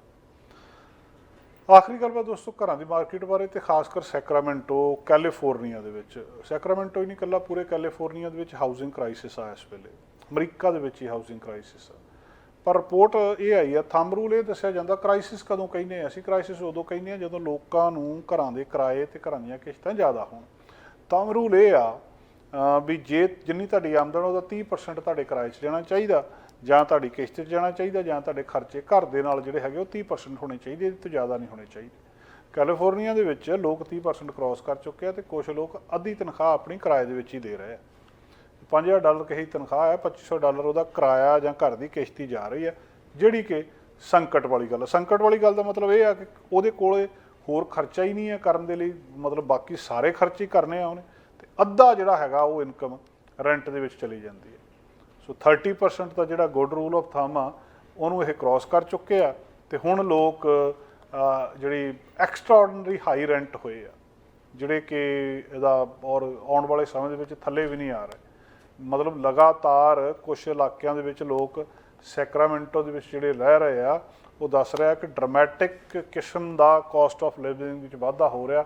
ਆਖਰੀ ਗੱਲਬਾਤ ਦੋਸਤੋ ਘਰਾਂ ਦੀ ਮਾਰਕੀਟ ਬਾਰੇ ਤੇ ਖਾਸ ਕਰ ਸੈਕਰਾਮੈਂਟੋ, ਕੈਲੀਫੋਰਨੀਆ ਦੇ ਵਿੱਚ। ਸੈਕਰਾਮੈਂਟੋ ਹੀ ਨਹੀਂ ਇਕੱਲਾ, ਪੂਰੇ ਕੈਲੀਫੋਰਨੀਆ ਦੇ ਵਿੱਚ ਹਾਊਸਿੰਗ ਕ੍ਰਾਈਸਿਸ ਆ ਇਸ ਵੇਲੇ। ਅਮਰੀਕਾ ਦੇ ਵਿੱਚ ਹੀ ਹਾਊਸਿੰਗ ਕ੍ਰਾਈਸਿਸ ਆ। ਪਰ ਰਿਪੋਰਟ ਇਹ ਆਈ ਆ ਥੰਬ ਰੂਲ ਇਹ ਦੱਸਿਆ ਜਾਂਦਾ ਕ੍ਰਾਈਸਿਸ ਕਦੋਂ ਕਹਿੰਦੇ ਆ ਅਸੀਂ? ਕ੍ਰਾਈਸਿਸ ਉਦੋਂ ਕਹਿੰਦੇ ਆ ਜਦੋਂ ਲੋਕਾਂ ਨੂੰ ਘਰਾਂ ਦੇ ਕਿਰਾਏ ਤੇ ਘਰਾਂ ਦੀਆਂ ਕਿਸ਼ਤਾਂ ਜ਼ਿਆਦਾ ਹੋਣ। ਥੰਬ ਰੂਲ ਇਹ ਆ ਵੀ ਜੇ ਜਿੰਨੀ ਤੁਹਾਡੀ ਆਮਦਨ ਉਹਦਾ 30% ਤੁਹਾਡੇ ਕਿਰਾਏ 'ਚ ਜਾਣਾ ਚਾਹੀਦਾ। ਜਾਂ ਤੁਹਾਡੀ ਕਿਸ਼ਤ 'ਚ ਜਾਣਾ ਚਾਹੀਦਾ ਜਾਂ ਤੁਹਾਡੇ ਖਰਚੇ ਘਰ ਦੇ ਨਾਲ ਜਿਹੜੇ ਹੈਗੇ ਉਹ 30% ਹੋਣੇ ਚਾਹੀਦੇ ਇਹਦੇ ਤੋਂ ਜ਼ਿਆਦਾ ਨਹੀਂ ਹੋਣੇ ਚਾਹੀਦੇ। ਕੈਲੀਫੋਰਨੀਆ ਦੇ ਵਿੱਚ ਲੋਕ 30% ਕ੍ਰਾਸ ਕਰ ਚੁੱਕੇ ਆ ਤੇ ਕੁਝ ਲੋਕ ਅੱਧੀ ਤਨਖਾਹ ਆਪਣੀ ਕਿਰਾਏ ਦੇ ਵਿੱਚ ਹੀ ਦੇ ਰਹੇ ਆ। 5000 ਡਾਲਰ ਕਹੀ ਤਨਖਾਹ ਹੈ 2500 ਡਾਲਰ ਉਹਦਾ ਕਿਰਾਇਆ ਜਾਂ ਘਰ ਦੀ ਕਿਸ਼ਤੀ ਜਾ ਰਹੀ ਹੈ, ਜਿਹੜੀ ਕਿ ਸੰਕਟ ਵਾਲੀ ਗੱਲ ਹੈ ਸੰਕਟ ਵਾਲੀ ਗੱਲ ਦਾ ਮਤਲਬ ਇਹ ਆ ਕਿ ਉਹਦੇ ਕੋਲੇ ਹੋਰ ਖਰਚਾ ਹੀ ਨਹੀਂ ਹੈ ਕਰਨ ਦੇ ਲਈ, ਮਤਲਬ ਬਾਕੀ ਸਾਰੇ ਖਰਚੇ ਹੀ ਕਰਨੇ ਆ ਉਹਨੇ, ਤੇ ਅੱਧਾ ਜਿਹੜਾ ਹੈਗਾ ਉਹ ਇਨਕਮ ਰੈਂਟ ਦੇ ਵਿੱਚ ਚਲੀ ਜਾਂਦੀ ਹੈ। ਸੋ 30% ਦਾ ਜਿਹੜਾ ਗੁੱਡ ਰੂਲ ਆਫ ਥੰਮ ਆ, ਉਹਨੂੰ ਇਹ ਕ੍ਰਾਸ ਕਰ ਚੁੱਕੇ ਆ ਤੇ ਹੁਣ ਲੋਕ ਜਿਹੜੀ ਐਕਸਟਰਾਆਰਡਨਰੀ ਹਾਈ ਰੈਂਟ ਹੋਏ ਆ, ਜਿਹੜੇ ਕਿ ਇਹਦਾ ਔਰ ਆਉਣ ਵਾਲੇ ਸਮੇਂ ਦੇ ਵਿੱਚ ਥੱਲੇ ਵੀ ਨਹੀਂ ਆ ਰਹੇ। ਮਤਲਬ ਲਗਾਤਾਰ ਕੁਝ ਇਲਾਕਿਆਂ ਦੇ ਵਿੱਚ ਲੋਕ ਸੈਕਰਾਮੈਂਟੋ ਦੇ ਵਿੱਚ ਜਿਹੜੇ ਰਹਿ ਰਹੇ ਆ, ਉਹ ਦੱਸ ਰਿਹਾ ਕਿ ਡਰਾਮੈਟਿਕ ਕਿਸਮ ਦਾ ਕਾਸਟ ਆਫ ਲਿਵਿੰਗ ਵਿੱਚ ਵਾਧਾ ਹੋ ਰਿਹਾ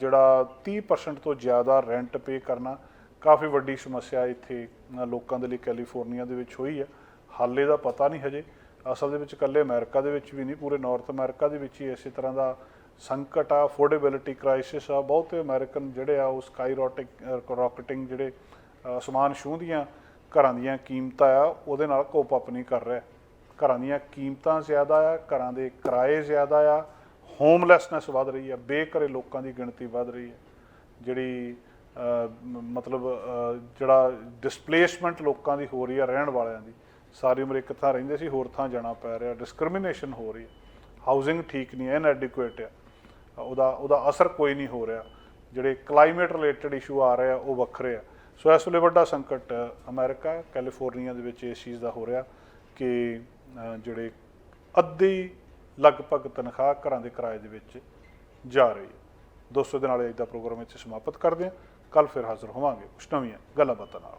ਜਿਹੜਾ 30% ਤੋਂ ਜ਼ਿਆਦਾ ਰੈਂਟ ਪੇ ਕਰਨਾ ਕਾਫੀ ਵੱਡੀ ਸਮੱਸਿਆ ਇੱਥੇ ਲੋਕਾਂ ਦੇ ਲਈ ਕੈਲੀਫੋਰਨੀਆ ਦੇ ਵਿੱਚ ਹੋਈ ਹੈ। ਹਾਲੇ ਦਾ ਪਤਾ ਨਹੀਂ ਹਜੇ। ਅਸਲ ਦੇ ਵਿੱਚ ਇਕੱਲੇ ਅਮਰੀਕਾ ਦੇ ਵਿੱਚ ਵੀ ਨਹੀਂ ਪੂਰੇ ਨਾਰਥ ਅਮਰੀਕਾ ਦੇ ਵਿੱਚ ਹੀ ਇਸੇ ਤਰ੍ਹਾਂ ਦਾ ਸੰਕਟ ਆ ਅਫੋਰਡੇਬਿਲਿਟੀ ਕ੍ਰਾਈਸਿਸ ਆ। ਬਹੁਤੇ ਅਮਰੀਕਨ ਜਿਹੜੇ ਆ ਉਹ ਸਕਾਈ ਰੋਟਿਕ ਰੌਕਟਿੰਗ ਜਿਹੜੇ ਅ, ਅਸਮਾਨ ਛੂੰਹਦੀਆਂ ਘਰਾਂ ਦੀਆਂ ਕੀਮਤਾਂ ਆ ਉਹਦੇ ਨਾਲ ਕੋਪ ਅਪ ਨਹੀਂ ਕਰ ਰਿਹਾ। ਘਰਾਂ ਦੀਆਂ ਕੀਮਤਾਂ ਜ਼ਿਆਦਾ ਆ ਘਰਾਂ ਦੇ ਕਿਰਾਏ ਜ਼ਿਆਦਾ ਆ ਹੋਮਲੈਸਨੈਸ ਵੱਧ ਰਹੀ ਆ ਬੇਘਰੇ ਲੋਕਾਂ ਦੀ ਗਿਣਤੀ ਵੱਧ ਰਹੀ ਹੈ ਜਿਹੜੀ ਮਤਲਬ ਜਿਹੜਾ ਡਿਸਪਲੇਸਮੈਂਟ ਲੋਕਾਂ ਦੀ ਹੋ ਰਹੀ ਆ ਰਹਿਣ ਵਾਲਿਆਂ ਦੀ, ਸਾਰੀ ਉਮਰ ਇੱਕ ਥਾਂ ਰਹਿੰਦੇ ਸੀ, ਹੋਰ ਥਾਂ ਜਾਣਾ ਪੈ ਰਿਹਾ ਡਿਸਕ੍ਰਿਮੀਨੇਸ਼ਨ ਹੋ ਰਹੀ ਹੈ ਹਾਊਸਿੰਗ ਠੀਕ ਨਹੀਂ ਹੈ ਇਨਐਡਿਕੁਏਟ ਆ। ਉਹਦਾ ਉਹਦਾ ਅਸਰ ਕੋਈ ਨਹੀਂ ਹੋ ਰਿਹਾ। ਜਿਹੜੇ ਕਲਾਈਮੇਟ ਰਿਲੇਟਡ ਇਸ਼ੂ ਆ ਰਹੇ ਆ, ਉਹ ਵੱਖਰੇ ਆ। ਸੋ, ਇਸ ਵੇਲੇ ਵੱਡਾ ਸੰਕਟ ਅਮਰੀਕਾ ਕੈਲੀਫੋਰਨੀਆ ਦੇ ਵਿੱਚ ਇਸ ਚੀਜ਼ ਦਾ ਹੋ ਰਿਹਾ ਕਿ ਜਿਹੜੇ ਅੱਧੀ ਲਗਭਗ ਤਨਖਾਹ ਘਰਾਂ ਦੇ ਕਿਰਾਏ ਦੇ ਵਿੱਚ ਜਾ ਰਹੀ ਹੈ। ਦੋਸਤੋ ਦੇ ਨਾਲ ਅੱਜ ਦਾ ਪ੍ਰੋਗਰਾਮ ਇੱਥੇ ਸਮਾਪਤ ਕਰਦੇ ਹਾਂ। ਕੱਲ ਫਿਰ ਹਾਜ਼ਰ ਹੋਵਾਂਗੇ। ਕੁਛ ਨਵੀਆਂ ਗੱਲਾਂ ਬਾਤਾਂ ਨਾਲ।